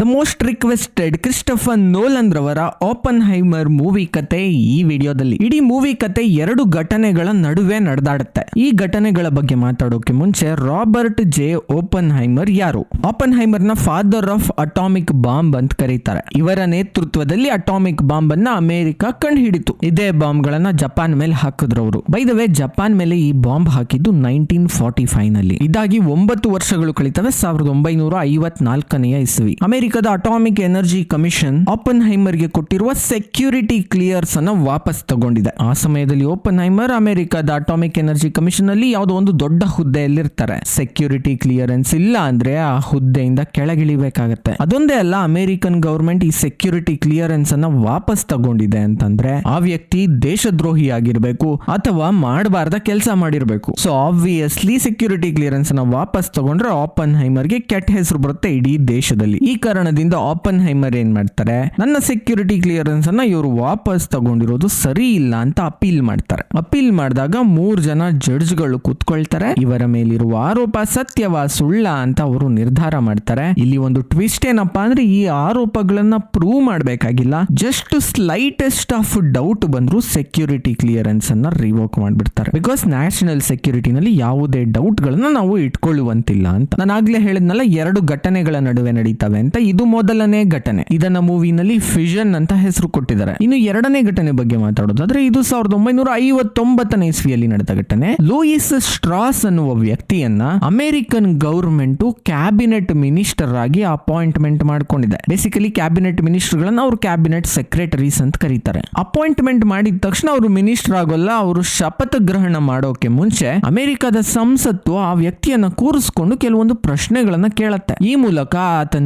The most requested Christopher Nolan ರವರ Oppenheimer movie ಕತೆ ಈ ವಿಡಿಯೋದಲ್ಲಿ. ಇಡೀ ಮೂವಿ ಕತೆ ಎರಡು ಘಟನೆಗಳ ನಡುವೆ ನಡೆದಾಡುತ್ತೆ. ಈ ಘಟನೆಗಳ ಬಗ್ಗೆ ಮಾತಾಡೋಕೆ ಮುಂಚೆ ರಾಬರ್ಟ್ ಜೆ ಓಪನ್ ಹೈಮರ್ ಯಾರು? ಓಪನ್ ಹೈಮರ್ನ ಫಾದರ್ ಆಫ್ ಅಟಾಮಿಕ್ ಬಾಂಬ್ ಅಂತ ಕರೀತಾರೆ. ಇವರ ನೇತೃತ್ವದಲ್ಲಿ ಅಟಾಮಿಕ್ ಬಾಂಬ್ ಅನ್ನ ಅಮೆರಿಕ ಕಂಡುಹಿಡಿತು. ಇದೇ ಬಾಂಬ್ ಗಳನ್ನ ಜಪಾನ್ ಮೇಲೆ ಹಾಕಿದ್ರು ಅವರು ಬೈ ದ ವೇ ಜಪಾನ್ ಮೇಲೆ ಈ ಬಾಂಬ್ ಹಾಕಿದ್ದು ನೈನ್ಟೀನ್ ಫಾರ್ಟಿ ಫೈವ್ನಲ್ಲಿ. ಇದಾಗಿ ಒಂಬತ್ತು ವರ್ಷಗಳು ಕಳೀತವೆ, ಸಾವಿರದ ಒಂಬೈನೂರ ಐವತ್ನಾಲ್ಕನೆಯ ಇಸ್ವಿ. ಅಮೆರಿಕದ ಅಟಾಮಿಕ್ ಎನರ್ಜಿ ಕಮಿಷನ್ ಓಪನ್ ಹೈಮರ್ಗೆ ಕೊಟ್ಟಿರುವ ಸೆಕ್ಯೂರಿಟಿ ಕ್ಲಿಯರ್ಸ್ ಅನ್ನ ವಾಪಸ್ ತಗೊಂಡಿದೆ. ಆ ಸಮಯದಲ್ಲಿ ಓಪನ್ ಹೈಮರ್ ಅಮೆರಿಕದ ಅಟಾಮಿಕ್ ಎನರ್ಜಿ ಕಮಿಷನ್ ಅಲ್ಲಿ ಯಾವುದೋ ಒಂದು ದೊಡ್ಡ ಹುದ್ದೆಯಲ್ಲಿರ್ತಾರೆ. ಸೆಕ್ಯೂರಿಟಿ ಕ್ಲಿಯರೆನ್ಸ್ ಇಲ್ಲ ಅಂದ್ರೆ ಆ ಹುದ್ದೆಯಿಂದ ಕೆಳಗಿಳಿಬೇಕಾಗತ್ತೆ. ಅದೊಂದೇ ಅಲ್ಲ ಅಮೆರಿಕನ್ ಗವರ್ಮೆಂಟ್ ಈ ಸೆಕ್ಯೂರಿಟಿ ಕ್ಲಿಯರೆನ್ಸ್ ಅನ್ನ ವಾಪಸ್ ತಗೊಂಡಿದೆ ಅಂತಂದ್ರೆ ಆ ವ್ಯಕ್ತಿ ದೇಶದ್ರೋಹಿ ಆಗಿರ್ಬೇಕು ಅಥವಾ ಮಾಡಬಾರ್ದ ಕೆಲಸ ಮಾಡಿರ್ಬೇಕು. ಸೊ ಆಬ್ವಿಯಸ್ಲಿ ಸೆಕ್ಯೂರಿಟಿ ಕ್ಲಿಯರೆನ್ಸ್ ಅನ್ನ ವಾಪಸ್ ತಗೊಂಡ್ರೆ ಓಪನ್ ಹೈಮರ್ಗೆ ಕೆಟ್ಟ ಹೆಸರು ಬರುತ್ತೆ ಇಡೀ ದೇಶದಲ್ಲಿ. ಈ ಕಾರಣದಿಂದ ಓಪನ್ ಹೈಮರ್ ಏನ್ ಮಾಡ್ತಾರೆ? ನನ್ನ ಸೆಕ್ಯೂರಿಟಿ ಕ್ಲಿಯರೆನ್ಸ್ ಅನ್ನ ಇವರು ವಾಪಸ್ ತಗೊಂಡಿರೋದು ಸರಿ ಇಲ್ಲ ಅಂತ ಅಪೀಲ್ ಮಾಡ್ತಾರೆ. ಅಪೀಲ್ ಮಾಡಿದಾಗ ಮೂರ್ ಜನ ಜಡ್ಜ್ಗಳು ಕುತ್ಕೊಳ್ತಾರೆ. ಇವರ ಮೇಲಿರುವ ಆರೋಪ ಸತ್ಯವಾ ಸುಳ್ಳ ಅಂತ ಅವರು ನಿರ್ಧಾರ ಮಾಡ್ತಾರೆ. ಇಲ್ಲಿ ಒಂದು ಟ್ವಿಸ್ಟ್ ಏನಪ್ಪಾ ಅಂದ್ರೆ ಈ ಆರೋಪಗಳನ್ನ ಪ್ರೂವ್ ಮಾಡಬೇಕಾಗಿಲ್ಲ. ಜಸ್ಟ್ ಸ್ಲೈಟೆಸ್ಟ್ ಆಫ್ ಡೌಟ್ ಬಂದ್ರು ಸೆಕ್ಯೂರಿಟಿ ಕ್ಲಿಯರೆನ್ಸ್ ಅನ್ನ ರಿವೋಕ್ ಮಾಡ್ಬಿಡ್ತಾರೆ. ಬಿಕಾಸ್ ನ್ಯಾಷನಲ್ ಸೆಕ್ಯೂರಿಟಿನಲ್ಲಿ ಯಾವುದೇ ಡೌಟ್ ಗಳನ್ನ ನಾವು ಇಟ್ಕೊಳ್ಳುವಂತಿಲ್ಲ ಅಂತ. ನಾನು ಆಗ್ಲೇ ಹೇಳಿದ್ನಲ್ಲ, ಎರಡು ಘಟನೆಗಳ ನಡುವೆ ನಡೀತವೆ ಅಂತ. ಇದು ಮೊದಲನೇ ಘಟನೆ. ಇದನ್ನ ಮೂವಿನಲ್ಲಿ ಫಿಷನ್ ಅಂತ ಹೆಸರು ಕೊಟ್ಟಿದ್ದಾರೆ. ಇನ್ನು ಎರಡನೇ ಘಟನೆ ಬಗ್ಗೆ ಮಾತಾಡೋದಾದ್ರೆ, ಇದು ಸಾವಿರದ ಒಂಬೈನೂರ ಐವತ್ತೊಂಬತ್ತನೇ ಇಸ್ವಿಯಲ್ಲಿ ನಡೆದ ಘಟನೆ. ಲೂಯಿಸ್ ಸ್ಟ್ರಾಸ್ ಅನ್ನುವ ವ್ಯಕ್ತಿಯನ್ನ ಅಮೆರಿಕನ್ ಗವರ್ಮೆಂಟ್ ಕ್ಯಾಬಿನೆಟ್ ಮಿನಿಸ್ಟರ್ ಆಗಿ ಅಪಾಯಿಂಟ್ಮೆಂಟ್ ಮಾಡ್ಕೊಂಡಿದೆ. ಬೇಸಿಕಲಿ ಕ್ಯಾಬಿನೆಟ್ ಮಿನಿಸ್ಟರ್ ಗಳನ್ನ ಅವರು ಕ್ಯಾಬಿನೆಟ್ ಸೆಕ್ರೆಟರೀಸ್ ಅಂತ ಕರೀತಾರೆ. ಅಪಾಯಿಂಟ್ಮೆಂಟ್ ಮಾಡಿದ ತಕ್ಷಣ ಅವರು ಮಿನಿಸ್ಟರ್ ಆಗೋಲ್ಲ, ಅವರು ಶಪಥ ಗ್ರಹಣ ಮಾಡೋಕೆ ಮುಂಚೆ ಅಮೆರಿಕದ ಸಂಸತ್ತು ಆ ವ್ಯಕ್ತಿಯನ್ನ ಕೂರಿಸ್ಕೊಂಡು ಕೆಲವೊಂದು ಪ್ರಶ್ನೆಗಳನ್ನ ಕೇಳುತ್ತೆ. ಈ ಮೂಲಕ ಆತ